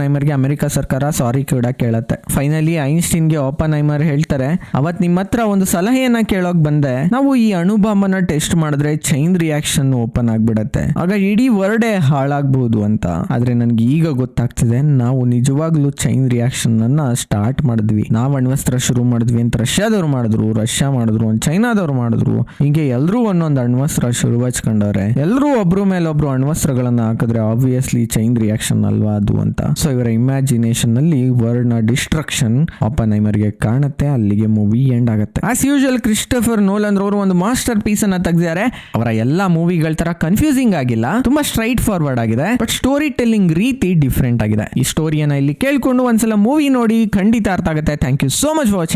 ಐಮರ್ಗೆ ಅಮೆರಿಕ ಸರ್ಕಾರ ಸಾರಿ ಕೂಡ ಕೇಳತ್ತೆ. ಫೈನಲಿ ಐನ್ಸ್ಟೀನ್ಗೆ ಓಪನ್ ಐಮರ್ ಹೇಳ್ತಾರೆ, ಅವತ್ ನಿಮ್ಮ ಹತ್ರ ಒಂದು ಸಲಹೆಯನ್ನ ಕೇಳೋಕ್ ಬಂದೆ. ನಾವು ಈ ಅಣುಬಾಂಬನ ಟೆಸ್ಟ್ ಮಾಡಿದ್ರೆ ಚೈನ್ ರಿಯಾಕ್ಷನ್ ಓಪನ್ ಆಗ್ಬಿಡತ್ತೆ. ಆಗ ಇಡೀ ವರ್ಡೆ ಹಾಳಾಗ್ಬಹುದು ಅಂತ. ಆದ್ರೆ ನನ್ಗೆ ಈಗ ಗೊತ್ತಾಗ್ತಿದೆ, ನಾವು ನಿಜವಾಗ್ಲೂ ಚೈನ್ ರಿಯಾಕ್ಷನ್ ಅನ್ನ ಸ್ಟಾರ್ಟ್ ಮಾಡಿದ್ವಿ. ನಾವು ಅಣ್ವಸ್ತ್ರ ಶುರು ಮಾಡಿದ್ವಿ ಅಂತ ರಷ್ಯಾದವ್ರು ಮಾಡಿದ್ರು, ರಷ್ಯಾ ಮಾಡಿದ್ರು ಚೈನಾದವ್ರು ಮಾಡಿದ್ರು. ಹೀಗೆ ಎಲ್ರೂ ಒಂದೊಂದು ಅಣ್ವಸ್ತ್ರ ಶುರು ಹಚ್ಕೊಂಡವ್ರೆ ಎಲ್ರೂ ಒಬ್ರು ಮೇಲೆ ಒಬ್ರು ಅಣ್ವಸ್ತ್ರಗಳನ್ನ ಹಾಕಿದ್ರೆ ಆಬ್ವಿಯಸ್ಲಿ ಚೈನ್ ರಿಯಾಕ್ಷನ್ ಅಲ್ವಾ ಅದು ಅಂತ. ಸೊ ಇವರ ಇಮ್ಯಾಜಿನೇಷನ್ನಲ್ಲಿ ವರ್ಡ್ನ ಡಿಸ್ಟ್ರಕ್ಷನ್ ಓಪನ್ಗೆ ಕಾಣುತ್ತೆ, ಅಲ್ಲಿಗೆ ಮೂವಿ ಎಂಡ್ ಆಗುತ್ತೆ. ಆಸ್ ಯೂಶುವಲ್ ಕ್ರಿಸ್ಟಫರ್ ನೋಲನ್ ಅವರು ಒಂದು ಮಾಸ್ಟರ್ ಪೀಸ್ ಅನ್ನ ತೆಗ್ದಿದ್ದಾರೆ. ಅವರ ಎಲ್ಲಾ ಮೂವಿಗಳ ತರ ಕನ್ಫ್ಯೂಸಿಂಗ್ ಆಗಿಲ್ಲ. ತುಂಬಾ ಸ್ಟ್ರೈಟ್ ಫಾರ್ವರ್ಡ್ ಆಗಿದೆ. ಬಟ್ ಸ್ಟೋರಿ ಟೆಲ್ಲಿಂಗ್ ರೀತಿ ಡಿಫ್ರೆಂಟ್ ಆಗಿದೆ. ಈ ಸ್ಟೋರಿಯನ್ನ ಇಲ್ಲಿ ಕೇಳ್ಕೊಂಡು ಒಂದ್ಸಲ ಮೂವಿ ನೋಡಿ ಖಂಡಿತ ಅರ್ಥ ಆಗುತ್ತೆ. Thank you so much watching